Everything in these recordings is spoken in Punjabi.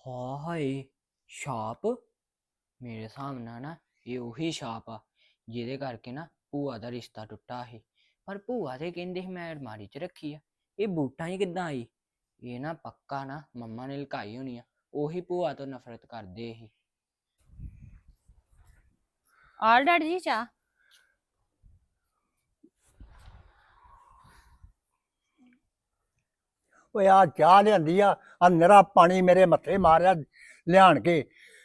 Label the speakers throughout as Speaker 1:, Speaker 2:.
Speaker 1: ਹਾਏ ਛਾਪ ਮੇਰੇ ਹਿਸਾਬ ਨਾਲ ਨਾ ਇਹ ਉਹੀ ਛਾਪ ਆ ਜਿਹਦੇ ਕਰਕੇ ਨਾ ਭੂਆ ਦਾ ਰਿਸ਼ਤਾ ਟੁੱਟਾ ਸੀ ਪਰ ਭੂਆ ਤੇ ਕਹਿੰਦੇ ਸੀ ਮੈਂ ਅਲਮਾਰੀ 'ਚ ਰੱਖੀ ਆ ਇਹ ਬੂਟਾਂ ਹੀ ਕਿੱਦਾਂ ਆਈ ਇਹ ਨਾ ਪੱਕਾ ਨਾ ਮੰਮਾ ਨੇ ਲਕਾਈ ਹੋਣੀ ਆ ਉਹੀ ਭੂਆ ਤੋਂ ਨਫ਼ਰਤ ਕਰਦੇ ਸੀ
Speaker 2: ਆਲ ਡੈਡੀ ਜੀ ਚਾਹ
Speaker 3: ਓਏ ਆ ਚਾਹ ਲਿਆਂਦੀ ਆ ਆ ਨਰਾ ਪਾਣੀ ਮੇਰੇ ਮੱਥੇ ਮਾਰਿਆ ਲਿਆਣ ਕੇ।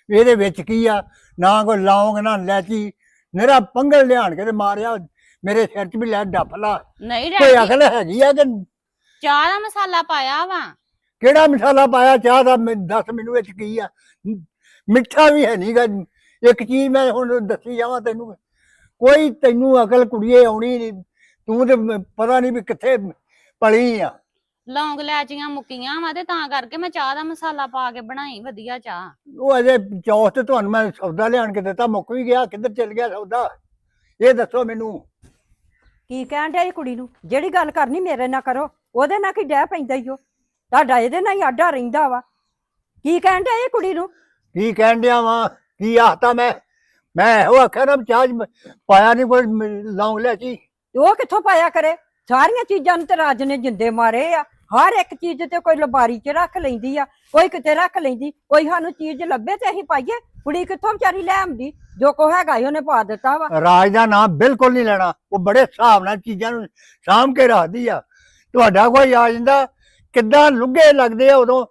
Speaker 3: ਇਹਦੇ ਵਿੱਚ ਕੀ ਆ? ਨਾ ਕੋਈ ਲੌਂਗ ਨਾ ਲੈਚੀ ਨਰਾ ਪੰਗਲ ਲਿਆਣ ਕੇ ਤੇ ਮਾਰਿਆ ਮੇਰੇ ਸਿਰ 'ਚ ਵੀ ਲੈ ਡੱਫ ਲਾ
Speaker 2: ਨਹੀਂ
Speaker 3: ਕੋਈ
Speaker 2: ਡੈਡੀ
Speaker 3: ਅਕਲ ਹੈਗੀ ਆ ਕਿ
Speaker 2: ਚਾਹ ਦਾ ਮਸਾਲਾ ਪਾਇਆ ਵਾ।
Speaker 3: ਕਿਹੜਾ ਮਸਾਲਾ ਪਾਇਆ? ਚਾਹ ਦਾ ਮੈਨੂੰ ਦੱਸ ਮੈਨੂੰ ਵਿੱਚ ਕੀ ਆ? ਮ- ਮਿੱਠਾ ਵੀ ਹੈ ਨਹੀਂਗਾ ਇੱਕ ਚੀਜ਼ ਮੈਂ ਹੁਣ ਦੱਸੀ ਜਾਵਾਂ ਤੈਨੂੰ। ਕੋਈ ਤੈਨੂੰ ਅਕਲ ਕੁੜੀਏ ਆਉਣੀ ਨਹੀਂ ਤੂੰ ਤੇ ਮ- ਪਤਾ ਨਹੀਂ ਵੀ ਕਿੱਥੇ ਪਲੀ ਆ।
Speaker 2: ਲੌਂਗ ਲੈਚੀਆਂ ਮੁੱਕੀਆਂ ਵਾ ਤੇ ਤਾਂ ਕਰਕੇ ਮੈਂ ਚਾਹ ਦਾ ਮਸਾਲਾ ਪਾ ਕੇ ਬਣਾਈ ਵਧੀਆ ਚਾਹ।
Speaker 3: ਉਹ ਅਜੇ ਚੌਥ ਤੇ ਤੁਹਾਨੂੰ ਮੈਂ ਸੌਦਾ ਲਿਆਣ ਕੇ ਦਿੱਤਾ ਮੁੱਕ ਵੀ ਗਿਆ ਕਿੱਧਰ ਚਲ ਗਿਆ ਸੌਦਾ? ਇਹ ਦੱਸੋ ਮੈਨੂੰ।
Speaker 4: ਕੀ ਕਹਿਣ ਡਿਆ ਇਹ ਕੁੜੀ ਨੂੰ? ਜਿਹੜੀ ਗੱਲ ਕਰਨੀ ਮੇਰੇ ਨਾਲ ਕਰੋ ਉਹਦੇ ਨਾਲ ਕੀ ਡਹਿ ਪੈਂਦਾ ਈ ਓ? ਤੁਹਾਡਾ ਇਹਦੇ ਨਾਲ ਹੀ ਆਡਾ ਰਹਿੰਦਾ ਵਾ। ਕੀ ਕਹਿਣ ਡਿਆ ਇਹ ਕੁੜੀ ਨੂੰ?
Speaker 3: ਕੀ ਕਹਿਣ ਡਿਆ ਵਾਂ? ਕੀ ਆਖਤਾ ਮੈਂ? ਮੈਂ ਉਹ ਆਖਿਆ ਨਾ ਵੀ ਚਾਹ 'ਚ ਮ- ਪਾਇਆ ਨਹੀਂ ਕੋਈ ਲੌਂਗ ਲੈ ਚੀ
Speaker 4: ਤੇ ਉਹ ਕਿੱਥੋਂ ਪਾਇਆ ਕਰੇ? ਸਾਰੀਆਂ ਚੀਜ਼ਾਂ ਨੂੰ ਤੇ ਰਾਜ ਨੇ ਜਿੰਦੇ ਮਾਰੇ ਆ। ਹਰ ਇੱਕ ਚੀਜ਼ ਤੇ ਕੋਈ ਲਬਾਰੀ 'ਚ ਰੱਖ ਲੈਂਦੀ ਆ ਕੋਈ ਕਿਤੇ ਰੱਖ ਲੈਂਦੀ ਕੋਈ ਸਾਨੂੰ ਚੀਜ਼ ਲੱਭੇ ਤੇ ਅਸੀਂ ਪਾਈਏ ਕੁੜੀ ਕਿੱਥੋਂ ਵਿਚਾਰੀ ਲੈ ਆਉਂਦੀ ਜੋ ਕੋ ਹੈਗਾ ਈ ਉਹਨੇ ਪਾ ਦਿੱਤਾ ਵਾ।
Speaker 3: ਰਾਜ ਦਾ ਨਾਮ ਬਿਲਕੁਲ ਨਹੀਂ ਲੈਣਾ ਉਹ ਬੜੇ ਹਿਸਾਬ ਨਾਲ ਚੀਜ਼ਾਂ ਨੂੰ ਸਾਂਭ ਕੇ ਰੱਖਦੀ ਆ। ਤੁਹਾਡਾ ਕੋਈ ਆ ਜਾਂਦਾ ਕਿੱਦਾਂ ਲੁੱਗੇ ਲੱਗਦੇ ਆ ਉਦੋਂ?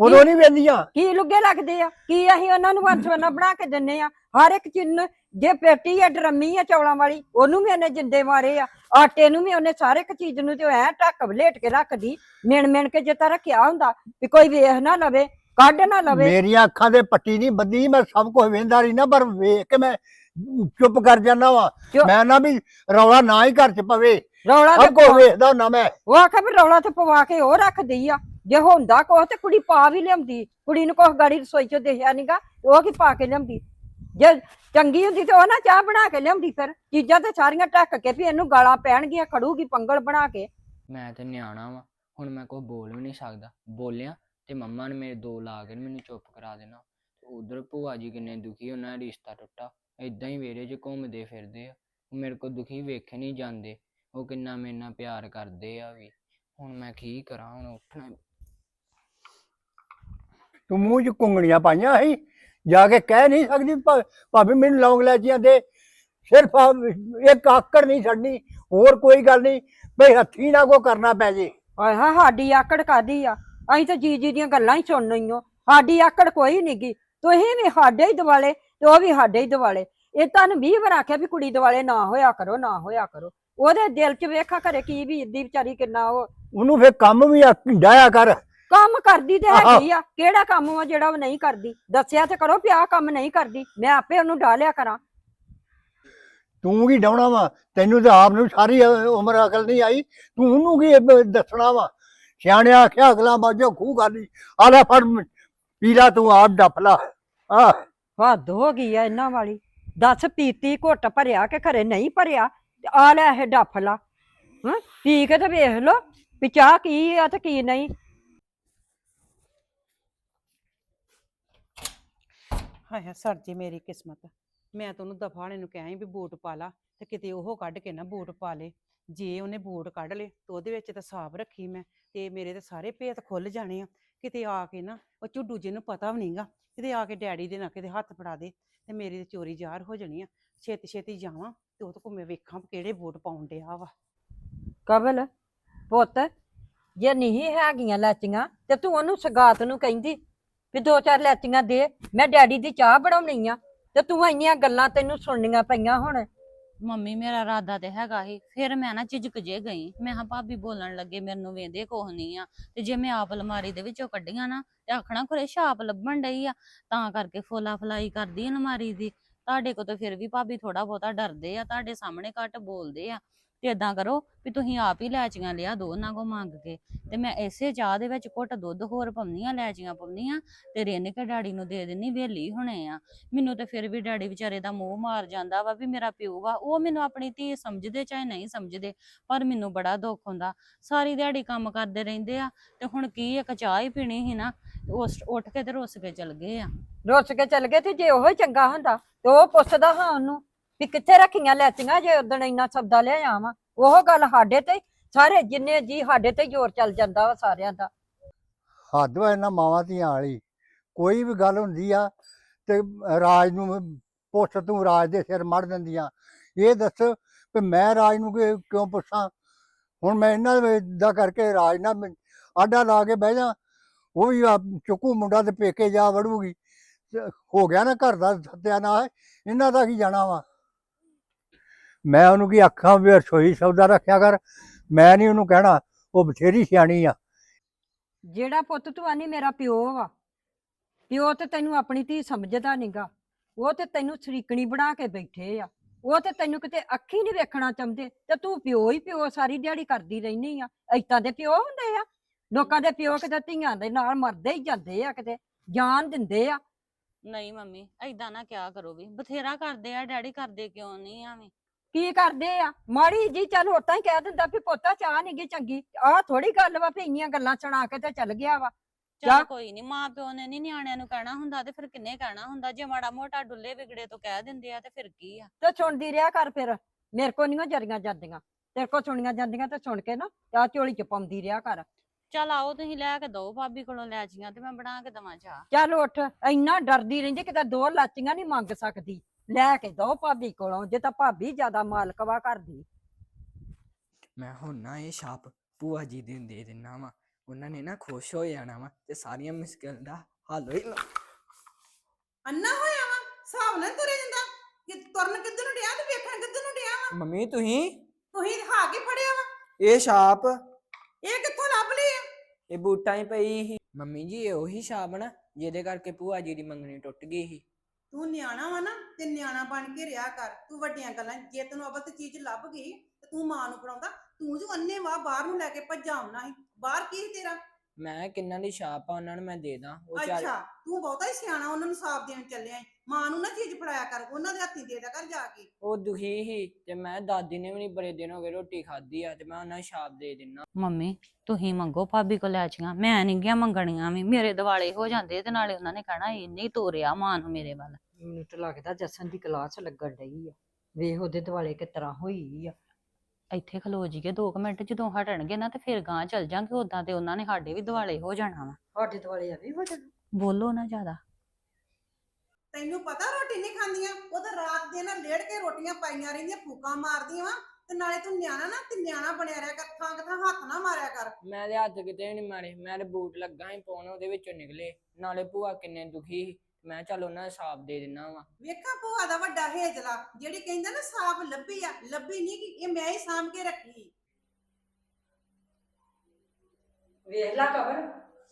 Speaker 3: ਉਦੋਂ ਨਹੀਂ ਵੇਂਦੀਆਂ।
Speaker 4: ਕੀ ਲੁੱਗੇ ਲੱਗਦੇ ਆ? ਕੀ ਅਸੀਂ ਉਹਨਾਂ ਨੂੰ ਵੰਸਵਨਾ ਬਣਾ ਕੇ ਦਿੰਨੇ ਆ? ਹਰ ਇੱਕ ਚੀਜ਼ ਨੂੰ ਜੇ ਪੇਟੀ ਆ ਡਰਮੀ ਆ ਚੌਲਾਂ ਵਾਲੀ ਉਹਨੂੰ ਵੀ ਉਹਨੇ ਜਿੰਦੇ ਮਾਰੇ ਆ। ਆਟੇ ਨੂੰ ਵੀ ਉਹਨੇ ਸਾਰੇ ਇੱਕ ਚੀਜ਼ ਨੂੰ ਤੇ ਐ ਢੱਕ ਵਲੇਟ ਕੇ ਰੱਖਦੀ ਮਿਣ ਮਿਣ ਕੇ ਜੇ ਤਾਂ ਰੱਖਿਆ ਹੁੰਦਾ ਵੀ ਕੋਈ ਵੇਖ ਨਾ ਲਵੇ ਕੱਢ ਨਾ ਲਵੇ।
Speaker 3: ਮੇਰੀਆਂ ਅੱਖਾਂ ਦੇ ਪੱਟੀ ਨਹੀਂ ਬੱਦੀ ਮੈਂ ਸਭ ਕੁਝ ਵੇਂਦਾ ਰਹੀ ਨਾ ਪਰ ਵੇਖ ਕੇ ਮੈਂ ਚੁੱਪ ਕਰ ਜਾਂਦਾ ਵਾਂ।
Speaker 4: ਕਿਉਂ?
Speaker 3: ਮੈਂ ਨਾ ਵੀ ਰੌਲਾ ਨਾ ਹੀ ਘਰ ਚ ਪਵੇ।
Speaker 4: ਰੌਲਾ ਤੇ
Speaker 3: ਸਭ ਕੁਝ
Speaker 4: ਪਵਾ-
Speaker 3: ਵੇਖਦਾ ਹੁੰਦਾ ਮੈਂ।
Speaker 4: ਉਹ ਆਖੇ ਵੀ ਰੌਲਾ ਤੇ ਪਵਾ ਕੇ ਉਹ ਰੱਖਦੀ ਆ। ਜੇ ਹੁੰਦਾ ਕੁਛ ਤੇ ਕੁੜੀ ਪਾ ਵੀ ਲਿਆਉਂਦੀ। ਕੁੜੀ ਨੂੰ ਕੁਛ ਗਾੜੀ ਰਸੋਈ ਚ ਦੇਖਿਆ ਨੀਗਾ ਉਹ ਕੀ ਪਾ ਕੇ ਲਿਆਉਂਦੀ। ਜੇ ਚੰਗੀ ਹੁੰਦੀ ਤੇ ਉਹ ਨਾ ਚਾਹ ਬਣਾ ਕੇ ਲਿਆਉਂਦੀ ਫਿਰ। ਚੀਜ਼ਾਂ ਤੇ ਸਾਰੀਆਂ ਢੱਕ ਕੇ ਵੀ ਇਹਨੂੰ ਗਾਲਾਂ ਪੈਣਗੀਆਂ ਖੜੂਗੀ ਪੰਗਲ ਬਣਾ ਕੇ।
Speaker 1: ਮੈਂ ਤੇ ਨਿਆਣਾ ਵਾਂ ਹੁਣ ਮੈਂ ਕੋਈ ਬੋਲ ਵੀ ਨਹੀਂ ਸਕਦਾ। ਬੋਲਿਆ ਤੇ ਮੰਮਾ ਨੇ ਮੇਰੇ ਦੋ ਲਾ ਕੇ ਮੈਨੂੰ ਚੁੱਪ ਕਰਾ ਦੇਣਾ। ਉਧਰ ਭੂਆ ਜੀ ਕਿੰਨੇ ਦੁਖੀ ਉਹਨਾਂ ਦਾ ਰਿਸ਼ਤਾ ਟੁੱਟਾ। ਇਦਾਂ ਹੀ ਵਿਹੜੇ 'ਚ ਘੁੰਮਦੇ ਫਿਰਦੇ ਆ। ਉਹ ਮੇਰੇ ਕੋਲ ਦੁਖੀ ਵੇਖੇ ਨਹੀਂ ਜਾਂਦੇ। ਉਹ ਕਿੰਨਾ ਮੇਰੇ ਨਾਲ ਪਿਆਰ ਕਰਦੇ ਆ ਵੀ। ਹੁਣ ਮੈਂ ਕੀ ਕਰਾਂ ਹੁਣ ਉੱਠਣਾ
Speaker 3: ਤੂੰ ਮੂੰਹ 'ਚ ਕੁੰਗਣੀਆਂ ਪਾਈਆਂ ਸੀ? ਜਾ ਕੇ ਕਹਿ ਨਹੀਂ ਸਕਦੀ ਭਾ- ਭਾਬੀ ਮੈਨੂੰ ਲੌਂਗ ਲੈਚੀਆਂ ਦੇ ਸਿਰਫ ਇੱਕ ਆਕੜ ਨਹੀਂ ਛੱਡਣੀ ਹੋਰ ਕੋਈ ਗੱਲ ਨਹੀਂ। ਬਈ ਹੱਥੀ ਨਾ ਕੋ ਕਰਨਾ ਪੈ ਜੇ।
Speaker 4: ਆਏ ਹਾਂ ਸਾਡੀ ਆਕੜ ਕਾਦੀ ਆ? ਅਸੀਂ ਤਾਂ ਜੀ ਜੀ ਦੀਆਂ ਗੱਲਾਂ ਹੀ ਸੁਣਨੀਆਂ ਸਾਡੀ ਆਕੜ ਕੋਈ ਨਹੀਂਗੀ ਤੁਸੀਂ ਵੀ ਸਾਡੇ ਹੀ ਦਿਵਾਲੇ ਤੇ ਉਹ ਵੀ ਸਾਡੇ ਹੀ ਦਿਵਾਲੇ। ਇਹ ਤੁਹਾਨੂੰ 20 ਵਾਰ ਆਖਿਆ ਵੀ ਕੁੜੀ ਦਿਵਾਲੇ ਨਾ ਹੋਇਆ ਕਰੋ ਨਾ ਹੋਇਆ ਕਰੋ। ਉਹਦੇ ਦਿਲ 'ਚ ਵੇਖਾ ਕਰੇ ਕੀ ਵੀ ਇੱਦੀ ਵਿਚਾਰੀ ਕਿੰਨਾ ਉਹ।
Speaker 3: ਉਹਨੂੰ ਫੇਰ ਕੰਮ ਵੀ ਆ- ਡਾਇਆ ਕਰ।
Speaker 4: ਕੰਮ ਕਰਦੀ ਤੇ। ਹੈਗੀ ਆ ਕਿਹੜਾ ਕੰਮ ਆ ਜਿਹੜਾ ਉਹ ਨਹੀਂ ਕਰਦੀ? ਦੱਸਿਆ ਤੇ ਕਰੋ ਵੀ ਆਹ ਕੰਮ ਨਹੀਂ ਕਰਦੀ ਮੈਂ ਆਪੇ ਉਹਨੂੰ ਡਾਲਿਆ ਕਰਾਂ।
Speaker 3: ਤੂੰ ਕੀ ਡਾਉਣਾ ਵਾ? ਤੈਨੂੰ ਤਾਂ ਆਪ ਨੂੰ ਸਾਰੀ ਅ- ਉਮਰ ਅਕਲ ਨਹੀਂ ਆਈ। ਤੂੰ ਉਹਨੂੰ ਕੀ ਦੱਸਣਾ ਵਾ? ਸਿਆਣੇ ਆਖਿਆ ਅਗਲਾ ਬਾਜੋ ਖੂਹ ਕਰਦੀ ਆ ਲੈ ਫੜ ਮ- ਪੀ ਲਾ ਤੂੰ ਆਪ ਡੱਫ ਲਾ। ਆ।
Speaker 4: ਹੱਦ ਹੋ ਗਈ ਆ ਇਹਨਾਂ ਵਾਲੀ। ਦੱਸ ਪੀਤੀ ਘੁੱਟ ਭਰਿਆ ਕਿ ਖਰੇ ਨਹੀਂ ਭਰਿਆ? ਤੇ ਆ ਲੈ ਇਹ ਡੱਫ ਲਾ। ਹਾਂ ਪੀ ਕੇ ਤੇ ਵੇਖ ਲੋ ਵੀ ਚਾਹ ਕੀ ਆ ਤੇ ਕੀ ਨਹੀਂ।
Speaker 5: ਹਾਏ ਹਾਏ ਸਰ ਜੀ ਮੇਰੀ ਕਿਸਮਤ। ਮੈਂ ਤਾਂ ਉਹਨੂੰ ਦਫ਼ਾ ਵਾਲੇ ਨੂੰ ਕਿਹਾ ਸੀ ਵੀ ਬੂਟ ਪਾ ਲਾ ਤੇ ਕਿਤੇ ਉਹ ਕੱਢ ਕੇ ਨਾ ਬੂਟ ਪਾ ਲੇ। ਜੇ ਉਹਨੇ ਬੂਟ ਕੱਢ ਲੇ ਤੇ ਉਹਦੇ ਵਿੱਚ ਤਾਂ ਸਾਫ਼ ਰੱਖੀ ਮੈਂ ਤੇ ਮੇਰੇ ਤੇ ਸਾਰੇ ਭੇਤ ਖੁੱਲ ਜਾਣੇ ਆ। ਕਿਤੇ ਆ ਕੇ ਨਾ ਉਹ ਝੁੱਡੂ ਜੀ ਨੂੰ ਪਤਾ ਵੀ ਨਹੀਂਗਾ, ਕਿਤੇ ਆ ਕੇ ਡੈਡੀ ਦੇ ਨਾ ਕਿਤੇ ਹੱਥ ਫੜਾ ਦੇ ਤੇ ਮੇਰੀ ਤੇ ਚੋਰੀ ਜ਼ਾਹਰ ਹੋ ਜਾਣੀ ਆ। ਛੇਤੀ ਛੇਤੀ ਜਾਵਾਂ ਤੇ ਉਹ ਤੋਂ ਘੁੰਮੇ ਵੇਖਾਂ ਵੀ ਕਿਹੜੇ ਬੂਟ ਪਾਉਣ ਡਿਆ ਵਾ।
Speaker 4: ਕਬਲ ਪੁੱਤ, ਜੇ ਨਹੀਂ ਹੈਗੀਆਂ ਲੈਚੀਆਂ ਤੇ ਤੂੰ ਉਹਨੂੰ ਸਗਾਤ ਨੂੰ ਕਹਿੰਦੀ ਵੀ ਦੋ ਚਾਰ ਲੈਚੀਆਂ ਦੇ, ਮੈਂ ਡੈਡੀ ਦੀ ਚਾਹ ਬਣਾਉਣੀ ਆ, ਤੇ ਤੂੰ ਇੰਨੀਆਂ ਗੱਲਾਂ ਤੈਨੂੰ ਸੁਣਨੀਆਂ ਪਈਆਂ ਹੁਣ।
Speaker 2: ਮੰਮੀ, ਮੇਰਾ ਇਰਾਦਾ ਤੇ ਹੈਗਾ ਹੀ ਫਿਰ ਮੈਂ ਨਾ ਝਿਜਕ ਜੇ ਗਈ। ਮੈਂ ਹਾਂ ਭਾਬੀ ਬੋਲਣ ਲੱਗੇ ਮੈਨੂੰ ਵੇਂਦੇ ਕੋਹ ਨਹੀਂ ਆ। ਤੇ ਜੇ ਮੈਂ ਆਪ ਅਲਮਾਰੀ ਦੇ ਵਿੱਚੋਂ ਕੱਢੀਆਂ ਨਾ, ਤੇ ਆਖਣਾ, ਖਰੇ ਛਾਪ ਲੱਭਣ ਡਈ ਆ। ਤਾਂ ਕਰਕੇ ਫੋਲਾ ਫਲਾਈ ਕਰਦੀ ਆ ਅਲਮਾਰੀ ਦੀ। ਤੁਹਾਡੇ ਕੋ ਤਾਂ ਫਿਰ ਵੀ ਭਾਬੀ ਥੋੜਾ ਬਹੁਤਾ ਡਰਦੇ ਆ, ਤੁਹਾਡੇ ਸਾਹਮਣੇ ਘੱਟ ਬੋਲਦੇ ਆ। ਤੇ ਏਦਾਂ ਕਰੋ ਵੀ ਤੁਸੀਂ ਆਪ ਹੀ ਲੈਚੀਆਂ ਲਿਆ ਦੋ ਉਹਨਾਂ ਕੋ ਮੰਗ ਕੇ। ਤੇ ਮੈਂ ਇਸੇ ਚਾਹ ਦੇ ਵਿੱਚ ਘੁੱਟ ਦੁੱਧ ਹੋਰ ਪਾਉਂਦੀਆਂ ਲੈਚੀਆਂ ਪਾਉਂਦੀਆਂ ਤੇ ਰਿੰਨ ਕੇ ਡੈਡੀ ਨੂੰ ਦੇ ਦਿੰਨੀ ਵੇਲੀ ਹੁਣੇ ਆ। ਮੈਨੂੰ ਤੇ ਫਿਰ ਵੀ ਡੈਡੀ ਵਿਚਾਰੇ ਦਾ ਮੂੰਹ ਮਾਰ ਜਾਂਦਾ ਵਾ ਵੀ ਮੇਰਾ ਪਿਓ ਵਾ, ਉਹ ਮੈਨੂੰ ਆਪਣੀ ਧੀ ਸਮਝਦੇ ਚਾਹੇ ਨਹੀਂ ਸਮਝਦੇ, ਪਰ ਮੈਨੂੰ ਬੜਾ ਦੁੱਖ ਹੁੰਦਾ। ਸਾਰੀ ਦਿਹਾੜੀ ਕੰਮ ਕਰਦੇ ਰਹਿੰਦੇ ਆ ਤੇ ਹੁਣ ਕੀ ਇੱਕ ਚਾਹ ਹੀ ਪੀਣੀ ਸੀ ਨਾ ਉਸ ਉੱਠ ਕੇ ਤੇ ਰੁੱਸ ਕੇ ਚਲ ਗਏ ਆ।
Speaker 4: ਰੁੱਸ ਕੇ ਚੱਲ ਗਏ ਤੇ ਜੇ ਉਹ ਚੰਗਾ ਹੁੰਦਾ ਤੇ ਉਹ ਪੁੱਛਦਾ ਹਾਂ ਉਹਨੂੰ ਵੀ ਕਿੱਥੇ ਰੱਖੀਆਂ ਲੈਚੀਆਂ ਜੇ ਉਦਣ ਇੰਨਾ ਸੌਦਾ ਲਿਆਇਆ ਵਾ ਉਹ ਗੱਲ ਸਾਡੇ ਤੇ ਸਾਰੇ ਜਿੰਨੇ ਜੀ ਸਾਡੇ ਤੇ ਜ਼ੋਰ ਚੱਲ ਜਾਂਦਾ ਵਾ ਸਾਰਿਆਂ ਦਾ।
Speaker 3: ਹੱਦ ਵਾ ਇਹਨਾਂ ਮਾਵਾਂ ਧੀਆਂ ਵਾਲੀ। ਕੋਈ ਵੀ ਗੱਲ ਹੁੰਦੀ ਆ ਤੇ ਰਾਜ ਨੂੰ ਪੁੱਛ ਤੂੰ ਰਾਜ ਦੇ ਸਿਰ ਮੜ ਦਿੰਦੀਆਂ। ਇਹ ਦੱਸ ਵੀ ਮੈਂ ਰਾਜ ਨੂੰ ਕਿਉਂ ਪੁੱਛਾਂ? ਹੁਣ ਮੈਂ ਇਹਨਾਂ ਦਾ ਕਰਕੇ ਰਾਜ ਨਾਲ ਆਡਾ ਲਾ ਕੇ ਬਹਿ ਜਾ। ਉਹ ਵੀ ਚੁੱਕੂ ਮੁੰਡਾ ਤੇ ਪੇਕੇ ਜਾ ਵੜੂਗੀ। ਹੋ ਗਿਆ ਨਾ ਘਰ ਦਾ ਸਤਿਆਨਾਸ਼ ਇਹਨਾਂ ਦਾ ਕੀ ਜਾਣਾ ਵਾ? ਮੈਂ ਉਹਨੂੰ ਕੀ ਅੱਖਾਂ ਵੀ ਰਸੋਈ ਸੌਦਾ ਰੱਖਿਆ ਕਰ ਮੈਂ ਨਹੀਂ ਉਹਨੂੰ ਕਹਿਣਾ ਉਹ ਬਥੇਰੀ ਸਿਆਣੀ ਆ।
Speaker 4: ਜਿਹੜਾ ਪੁੱਤ ਤੂੰ ਆਨੀ ਮੇਰਾ ਪਿਓ ਵਾ। ਪਿਓ ਤੇ ਤੈਨੂੰ ਆਪਣੀ ਧੀ ਸਮਝਦਾ ਨਹੀਂਗਾ ਉਹ ਤੇ ਤੈਨੂੰ ਸਰੀਕਣੀ ਬਣਾ ਕੇ ਬੈਠੇ ਆ। ਉਹ ਤੇ ਤੈਨੂੰ ਕਿਤੇ ਅੱਖੀ ਨਹੀਂ ਵੇਖਣਾ ਚਾਹੁੰਦੇ। ਤੇ ਤੂੰ ਪਿਓ ਹੀ ਪਿਓ ਸਾਰੀ ਦਿਹਾੜੀ ਕਰਦੀ ਰਹਿਨੀ ਆ। ਏਦਾਂ ਦੇ ਪਿਓ ਹੁੰਦੇ ਆ। ਲੋਕਾਂ ਦੇ ਪਿਓ ਕਿਤੇ ਧੀਆਂ ਦੇ ਨਾਲ ਮਰਦੇ ਹੀ ਜਾਂਦੇ ਆ ਕਿਤੇ ਜਾਨ ਦਿੰਦੇ ਆ।
Speaker 2: ਨਹੀਂ ਮੰਮੀ ਐਦਾਂ ਨਾ ਕਿਆ ਕਰੋ ਵੀ। ਬਥੇਰਾ ਕਰਦੇ ਆ ਡੈਡੀ ਕਰਦੇ ਕਿਉਂ ਨਹੀਂ ਆਵੇਂ
Speaker 4: ਕੀ ਕਰਦੇ ਆ? ਮਾੜੀ ਜੀ ਚੱਲ ਉਤਾਂ ਹੀ ਕਹਿ ਦਿੰਦਾ ਵੀ ਪੋਤਾ ਚਾਹ ਨੀ ਗੀ ਚੰਗੀ। ਆਹ ਥੋੜੀ ਗੱਲ ਵਾ ਵੀ ਇੰਨੀਆਂ ਗੱਲਾਂ ਸੁਣਾ ਕੇ ਤੇ ਚੱਲ ਗਿਆ ਵਾ।
Speaker 2: ਚੱਲ
Speaker 4: ਕਿਆ?
Speaker 2: ਕੋਈ ਨਹੀਂ ਮਾਂ ਪਿਓ ਨੇ ਨਹੀਂ ਨਿਆਣਿਆਂ ਨੂੰ ਕਹਿਣਾ ਹੁੰਦਾ ਤੇ ਫਿਰ ਕਿੰਨੇ ਕਹਿਣਾ ਹੁੰਦਾ? ਜੇ ਮਾੜਾ ਮੋਟਾ ਡੁੱਲੇ ਵਿਗੜੇ ਤੋਂ ਕਹਿ ਦਿੰਦੇ ਆ ਤੇ ਫਿਰ ਕੀ ਆ?
Speaker 4: ਤੇ ਸੁਣਦੀ ਰਿਹਾ ਕਰ ਫਿਰ। ਮੇਰੇ ਕੋ ਨਹੀਂ ਜਰੀਆਂ ਜਾਂਦੀਆਂ। ਤੇਰੇ ਕੋ ਸੁਣੀਆਂ ਜਾਂਦੀਆਂ ਤੇ ਸੁਣ ਕੇ ਨਾ ਚਾਹ ਝੋਲੀ ਚ ਪਾਉਂਦੀ ਰਿਹਾ ਕਰ।
Speaker 2: ਚੱਲ ਆਓ ਤੁਸੀਂ ਲੈ ਕੇ ਦੋ ਭਾਬੀ ਕੋਲੋਂ ਲੈ ਜੀਆਂ ਤੇ ਮੈਂ ਬਣਾ ਕੇ ਦਵਾਂ ਚਾਹ।
Speaker 4: ਚੱਲ ਉੱਠ। ਇੰਨਾ ਡਰਦੀ ਰਹਿੰਦੀ ਕਿਤੇ ਦੋ ਲਾਚੀਆਂ ਨਹੀਂ ਮੰਗ ਸਕਦੀ। ਲੈ ਕੇ ਦੋ ਭਾਬੀ ਕੋਲੋਂ ਜੇ ਤਾਂ ਭਾਬੀ ਜ਼ਿਆਦਾ ਮਾਲਕ ਵਾ ਕਰਦੀ
Speaker 1: ਮੈਂ ਹੁਣ ਨਾ ਇਹ ਛਾਪ ਭੂਆ ਜੀ ਦੇ ਦੇ ਦਿੰਨਾ ਵਾ। ਉਹਨਾਂ ਨੇ ਨਾ ਖੁਸ਼ ਹੋ ਜਾਣਾ ਵਾ ਤੇ ਸਾਰੀਆਂ ਮੁਸ਼ਕਿਲ ਦਾ ਹੱਲ ਹੋਈ
Speaker 5: ਅੰਨਾ ਹੋਇਆ ਵਾ? ਹਿਸਾਬ ਨਾਲ ਤੁਰੇ ਜਾਂਦਾ। ਕਿ ਤੁਰਨ ਕਿੱਧਰ ਨੂੰ ਡਿਆ ਤੇ ਵੇਖਣ ਕਿੱਧਰ ਨੂੰ ਡਿਆ ਵਾ?
Speaker 1: ਮੰਮੀ ਤੁਸੀਂ?
Speaker 5: ਤੁਸੀਂ ਹਾ ਕੇ ਫੜਿਆ ਵਾ।
Speaker 1: ਇਹ ਛਾਪ।
Speaker 5: ਇਹ ਕਿੱਥੋਂ ਲੱਭ ਲਈ ਆ?
Speaker 1: ਇਹ ਬੂਟਾਂ ਹੀ ਪਈ ਸੀ। ਮੰਮੀ ਜੀ ਇਹ ਉਹੀ ਛਾਪ ਨਾ ਜਿਹਦੇ ਕਰਕੇ ਭੂਆ ਜੀ ਦੀ ਮੰਗਣੀ ਟੁੱਟ ਗਈ ਸੀ।
Speaker 5: ਤੂੰ ਨਿਆਣਾ ਵਾ ਨਾ ਤੇ ਨਿਆਣਾ ਬਣ ਕੇ ਰਿਹਾ ਕਰ। ਤੂੰ ਵੱਡੀਆਂ ਗੱਲਾਂ, ਜੇ ਤੈਨੂੰ ਅਵਲ ਤੇ ਚੀਜ਼ ਲੱਭ ਗਈ ਤੇ ਤੂੰ ਮਾਂ ਨੂੰ ਫੜਾਉਂਦਾ, ਤੂੰ ਜੋ ਅੰਨੇ ਵਾ ਬਾਹਰ ਨੂੰ ਲੈ ਕੇ ਭੱਜਾ ਆਉਣਾ ਸੀ। ਬਾਹਰ ਕੀ ਸੀ ਤੇਰਾ?
Speaker 1: ਮੈਂ ਕਿੰਨਾਂ ਦੀ ਛਾਪ ਆ ਉਹਨਾਂ ਨੂੰ ਮੈਂ ਦੇ ਦਾਂ ਉਹ ਚੱਲ
Speaker 5: ਅੱਛਾ ਤੂੰ ਬਹੁਤਾ ਹੀ ਸਿਆਣਾ ਉਹਨਾਂ ਨੂੰ ਸਾਫ਼ ਦੇਣ ਚੱਲਿਆ ਈ। ਮਾਂ ਨੂੰ ਨਾ ਚੀਜ਼ ਫੜਾਇਆ ਕਰ ਉਹਨਾਂ ਦੇ ਹੱਥੀਂ ਦੇ ਦਿਆ ਕਰ ਜਾ ਕੇ।
Speaker 1: ਉਹ ਦੁਖੀ ਸੀ ਤੇ ਮੈਂ ਦਾਦੀ ਨੇ ਵੀ ਨਹੀਂ ਬੜੇ ਦਿਨ ਹੋ ਗਏ ਰੋਟੀ ਖਾਧੀ ਆ ਤੇ ਮੈਂ ਉਹਨਾਂ ਨੂੰ ਛਾਪ ਦੇ ਦਿੰਨਾ।
Speaker 2: ਮੰਮੀ ਤੁਸੀਂ ਮੰਗੋ ਭਾਬੀ ਕੋਲ ਲੈ ਜੀਆਂ ਮੈਂ ਨਹੀਂ ਗਿਆ ਮੰਗਣੀਆਂ ਵੀ ਮੇਰੇ ਦਿਵਾਲੇ ਹੋ ਜਾਂਦੇ ਤੇ ਨਾਲੇ ਉਹਨਾਂ ਨੇ ਕਹਿਣਾ ਇੰਨੀ ਤੋਰਿਆ ਮਾਂ ਨੂੰ ਮੇਰੇ ਵੱਲ।
Speaker 4: ਮੈਨੂੰ ਤਾਂ ਲੱਗਦਾ ਜਸਨ ਦੀ ਕਲਾਸ ਲੱਗਣ ਡਈ ਆ। ਵੇਖ ਉਹਦੇ ਦੁਆਲੇ ਕਿਸ ਤਰ੍ਹਾਂ ਹੋਈ ਆ।
Speaker 2: ਇੱਥੇ ਖਲੋ ਜੀਏ 2 ਮਿੰਟ ਜਦੋਂ ਹਟਣਗੇ ਨਾ ਤੇ ਫਿਰ ਗਾਂ ਚੱਲ ਜਾਾਂਗੇ ਉਦਾਂ ਤੇ ਉਹਨਾਂ ਨੇ ਸਾਡੇ ਵੀ ਦਿਵਾਲੇ ਹੋ ਜਾਣਾ ਵਾ।
Speaker 4: ਸਾਡੇ ਦੁਆਲੇ ਆ ਵੀ ਹੋ ਜਾਣਾ।
Speaker 2: ਬੋਲੋ ਨਾ ਜ਼ਿਆਦਾ।
Speaker 5: ਤੈਨੂੰ ਪਤਾ ਰੋਟੀ ਨਹੀਂ ਖਾਂਦੀਆਂ? ਉਹ ਤਾਂ ਰਾਤ ਦੇ ਨਾਲ ਲੇੜ ਕੇ ਰੋਟੀਆਂ ਪਾਈਆਂ ਰਹਿੰਦੀਆਂ ਫੂਕਾਂ ਮਾਰਦੀਆਂ ਵਾ। ਤੇ ਨਾਲੇ ਤੂੰ ਨਿਆਣਾ ਨਾ ਤੇ ਨਿਆਣਾ ਬਣਿਆ ਰਿਹਾ ਕਰ ਥਾਂ ਥਾਂ ਹੱਥ ਨਾ ਮਾਰਿਆ ਕਰ।
Speaker 1: ਮੈਂ ਦੇ ਹੱਥ ਕਿਤੇ ਨਹੀਂ ਮਾਰੇ। ਮੈਂ ਤੇ ਬੂਟ ਲੱਗਾ ਹੀ ਪਾਉਣ ਉਹਦੇ ਵਿੱਚੋਂ ਨਿਕਲੇ। ਨਾਲੇ ਭੂਆ ਕਿੰਨੇ ਦੁਖੀ ਸੀ। ਮੈਂ ਚੱਲ ਉਹਨਾਂ ਨੂੰ ਛਾਪ ਦੇ ਦਿੰਨਾ ਵਾ।
Speaker 5: ਵੇਖਾਂ ਭੂਆ ਦਾ ਵੱਡਾ ਹੇਜਲਾ ਜਿਹੜੀ ਕਹਿੰਦਾ ਨਾ ਸਾਫ਼ ਲੱਭੀ ਆ ਲੱਭੀ ਨਹੀਂ ਕਿ ਇਹ ਮੈਂ ਹੀ ਸਾਂਭ ਕੇ ਰੱਖੀ।
Speaker 4: ਵੇਖ ਲੈ ਕਬਰ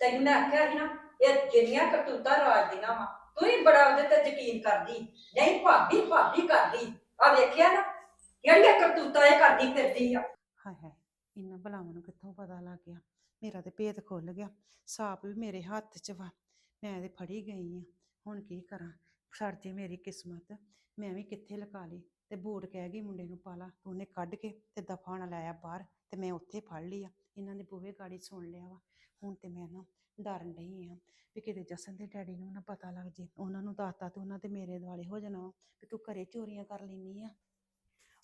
Speaker 4: ਤੈਨੂੰ ਮੈਂ ਆਖਿਆ ਸੀ ਨਾ ਇਹ ਜਿੰਨੀਆਂ ਕਰਤੂਤਾਂ ਰਾਜ ਦੀਆਂ ਵਾ ਤੂੰ ਹੀ ਬੜਾ ਉਹਦੇ ਤੇ ਯਕੀਨ ਕਰਦੀ ਨਹੀਂ ਭਾਬੀ ਭਾਬੀ ਕਰਦੀ। ਆ ਵੇਖਿਆ ਨਾ ਕਿਹੜੀਆਂ ਕਰਤੂਤਾਂ ਇਹ ਕਰਦੀ ਫਿਰਦੀ ਆ।
Speaker 5: ਹਾਏ ਹਾਏ ਇੰਨਾ ਭਲਾਵਾਂ ਨੂੰ ਕਿੱਥੋਂ ਪਤਾ ਲੱਗ ਗਿਆ? ਮੇਰਾ ਤੇ ਭੇਤ ਖੁੱਲ ਗਿਆ ਸਾਪ ਵੀ ਮੇਰੇ ਹੱਥ 'ਚ ਵਾ ਮੈਂ ਤੇ ਫੜੀ ਗਈ ਆ। ਹੁਣ ਕੀ ਕਰਾਂ? ਸੜ ਜੇ ਮੇਰੀ ਕਿਸਮਤ। ਮੈਂ ਵੀ ਕਿੱਥੇ ਲਗਾ ਲਈ? ਤੇ ਬੂਟ ਕਹਿ ਗਈ ਮੁੰਡੇ ਨੂੰ, ਪਾਲਾ, ਤੇ ਉਹਨੇ ਕੱਢ ਕੇ ਤੇ ਦਫਾ ਨਾਲ ਲਾਇਆ ਬਾਹਰ ਤੇ ਮੈਂ ਉੱਥੇ ਫੜ ਲਈ ਇਹਨਾਂ ਨੇ ਬੂਹੇ ਗਾੜੀ ਸੁਣ ਲਿਆ ਵਾ। ਹੁਣ ਤੇ ਮੈਂ ਨਾ ਡਰਨ ਡਈ ਆ ਵੀ ਕਿਤੇ ਜਸਨ ਦੇ ਡੈਡੀ ਨੂੰ ਨਾ ਪਤਾ ਲੱਗ ਜੇ। ਉਹਨਾਂ ਨੂੰ ਦੱਸਤਾ ਤੇ ਉਹਨਾਂ ਤੇ ਮੇਰੇ ਦੁਆਲੇ ਹੋ ਜਾਣਾ ਵਾ ਵੀ ਤੂੰ ਘਰੇ ਚੋਰੀਆਂ ਕਰ ਲੈਨੀ ਆ।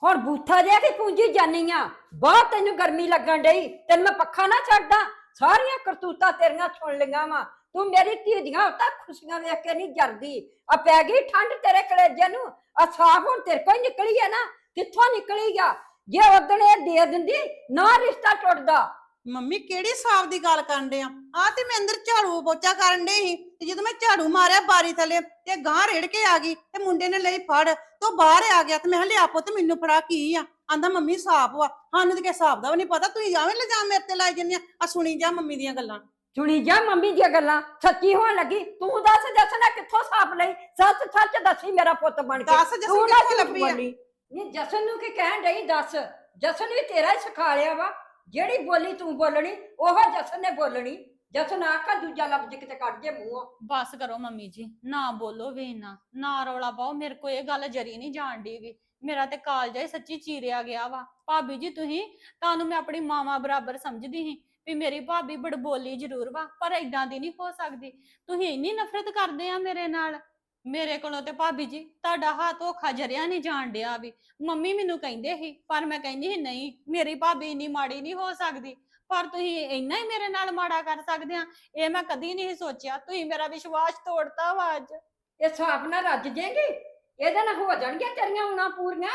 Speaker 4: ਹੁਣ ਬੂਥਾ ਜਿਹਾ ਕਿ ਪੂੰਜੀ ਜਾਨੀ ਆ। ਬਹੁਤ ਤੈਨੂੰ ਗਰਮੀ ਲੱਗਣ ਡਈ। ਤੈਨੂੰ ਮੈਂ ਪੱਖਾ ਨਾ ਛੱਡਦਾ। ਸਾਰੀਆਂ ਕਰਤੂਤਾਂ ਤੇਰੀਆਂ ਸੁਣ ਲਈਆਂ ਵਾ। ਤੂੰ ਮੇਰੀ ਧੀ ਦੀਆਂ ਤਾਂ ਖੁਸ਼ੀਆਂ ਵੇਖ ਕੇ ਨਹੀਂ ਜਰਦੀ। ਆ ਪੈ ਗਈ ਠੰਡ ਤੇਰੇ ਕਲੇਜੇ ਨੂੰ। ਆ ਸਾਫ਼ ਹੁਣ ਤੇਰੇ ਕੋਲ ਨਿਕਲੀ ਆ ਨਾ। ਕਿੱਥੋਂ ਨਿਕਲੀ ਆ? ਜੇ ਉਦਣ ਇਹ ਦੇ ਦਿੰਦੀ, ਨਾ ਰਿਸ਼ਤਾ ਟੁੱਟਦਾ।
Speaker 5: ਮੰਮੀ, ਕਿਹੜੀ ਸਾਫ਼ ਦੀ ਗੱਲ ਕਰਨ ਦੇ ਆ ਆ ਤੇ ਮੈਂ ਅੰਦਰ ਝਾੜੂ ਪੋਚਾ ਕਰਨ ਦੇ ਸੀ ਤੇ ਜਦੋਂ ਮੈਂ ਝਾੜੂ ਮਾਰਿਆ ਬਾਰੀ ਥੱਲੇ, ਤੇ ਗਾਂ ਰੇੜ ਕੇ ਆ ਗਈ ਤੇ ਮੁੰਡੇ ਨੇ ਲਈ ਫੜ, ਤੋਂ ਬਾਹਰ ਆ ਗਿਆ ਤੇ ਮੈਂ ਕਿਹਾ, ਲਿਆ ਤੇ ਮੈਨੂੰ ਫੜਾ ਕੀ ਆ? ਆਂਦਾ, ਮੰਮੀ, ਸਾਫ਼ ਵਾ। ਸਾਨੂੰ ਤੇ ਕਿਸੇ ਸਾਫ਼ ਦਾ ਵੀ ਨਹੀਂ ਪਤਾ। ਤੁਸੀਂ ਜਾਵੇਂ ਲਿਜਾ ਮੇਰੇ ਤੇ ਲਾਈ ਜੰਨੀਆਂ ਆ ਸੁਣੀ ਜਾ ਮੰਮੀ ਦੀਆਂ ਗੱਲਾਂ।
Speaker 4: ਸੁਣੀ ਜਾ ਮੰਮੀ ਦੀਆਂ ਗੱਲਾਂ। ਸੱਚੀ ਹੋਣ ਲੱਗੀ ਤੂੰ ਦੱਸ ਜਸਨਾ ਕਿੱਥੋਂ ਸਾਫ਼ ਲਈ? ਸੱਚ ਸੱਚ ਦੱਸੀ ਮੇਰਾ ਪੁੱਤ ਬਣ ਕੇ।
Speaker 5: ਦੱਸ ਜਸਨ ਕਿੱਥੋਂ ਲੱਭੀ ਆ?
Speaker 4: ਨਹੀਂ ਜਸਨ ਨੂੰ ਕੀ ਕਹਿਣ ਡਈ? ਦੱਸ। ਜਸਨ ਵੀ ਤੇਰਾ ਹੀ ਸਿਖਾ ਲਿਆ ਵਾ। ਜਿਹੜੀ ਬੋਲੀ ਤੂੰ ਬੋਲਣੀ ਉਹ ਜਸਨ ਨੇ ਬੋਲਣੀ। ਜਸਨ ਆਖਾ ਦੂਜਾ ਲਫ਼ਜ਼ ਕਿਤੇ ਕੱਢ ਜੇ ਮੂੰਹੋਂ।
Speaker 2: ਬਸ ਕਰੋ ਮੰਮੀ ਜੀ ਨਾ ਬੋਲੋ ਵੇ ਨਾ ਨਾ ਰੌਲਾ ਪਾਓ ਮੇਰੇ ਕੋ ਇਹ ਗੱਲ ਜਰੀ ਨਹੀਂ ਜਾਣ ਦੀ ਵੀ। ਮੇਰਾ ਤੇ ਕਾਲਜਾ ਹੀ ਸੱਚੀ ਚੀਰਿਆ ਗਿਆ ਵਾ। ਭਾਬੀ ਜੀ ਤੁਸੀਂ ਤੁਹਾਨੂੰ ਮੈਂ ਆਪਣੀ ਮਾਵਾ ਬਰਾਬਰ ਸਮਝਦੀ ਸੀ। ਵੀ ਮੇਰੀ ਭਾਬੀ ਬੜਬੋਲੀ ਜ਼ਰੂਰ ਵਾ, ਪਰ ਇਦਾਂ ਦੀ ਨਹੀਂ ਹੋ ਸਕਦੀ। ਤੁਸੀਂ ਇੰਨੀ ਨਫ਼ਰਤ ਕਰਦੇ ਆ ਮੇਰੇ ਨਾਲ। ਮੇਰੇ ਕੋਲੋਂ ਤੇ ਭਾਬੀ ਜੀ, ਤੁਹਾਡਾ ਹੱਥ ਧੋਖਾ ਜਰਿਆ ਨਹੀਂ ਜਾਣ ਡਿਆ ਵੀ। ਮੰਮੀ ਮੈਨੂੰ ਕਹਿੰਦੇ ਸੀ, ਪਰ ਮੈਂ ਕਹਿੰਦੀ ਸੀ, ਨਹੀਂ, ਮੇਰੀ ਭਾਬੀ ਇੰਨੀ ਮਾੜੀ ਨਹੀਂ ਹੋ ਸਕਦੀ। ਪਰ ਤੁਸੀਂ ਇੰਨਾ ਹੀ ਮੇਰੇ ਨਾਲ ਮਾੜਾ ਕਰ ਸਕਦੇ ਆ, ਇਹ ਮੈਂ ਕਦੀ ਨਹੀਂ ਸੋਚਿਆ। ਤੁਸੀਂ ਮੇਰਾ ਵਿਸ਼ਵਾਸ ਤੋੜਤਾ ਵਾ ਅੱਜ।
Speaker 4: ਇਹ ਸਾਬ ਨਾਲ ਰੱਜ ਜੇਗੀ? ਇਹਦੇ ਨਾਲ ਹੋ ਜਾਣਗੀਆਂ ਤੇਰੀਆਂ ਉਣਾ ਪੂਰੀਆਂ?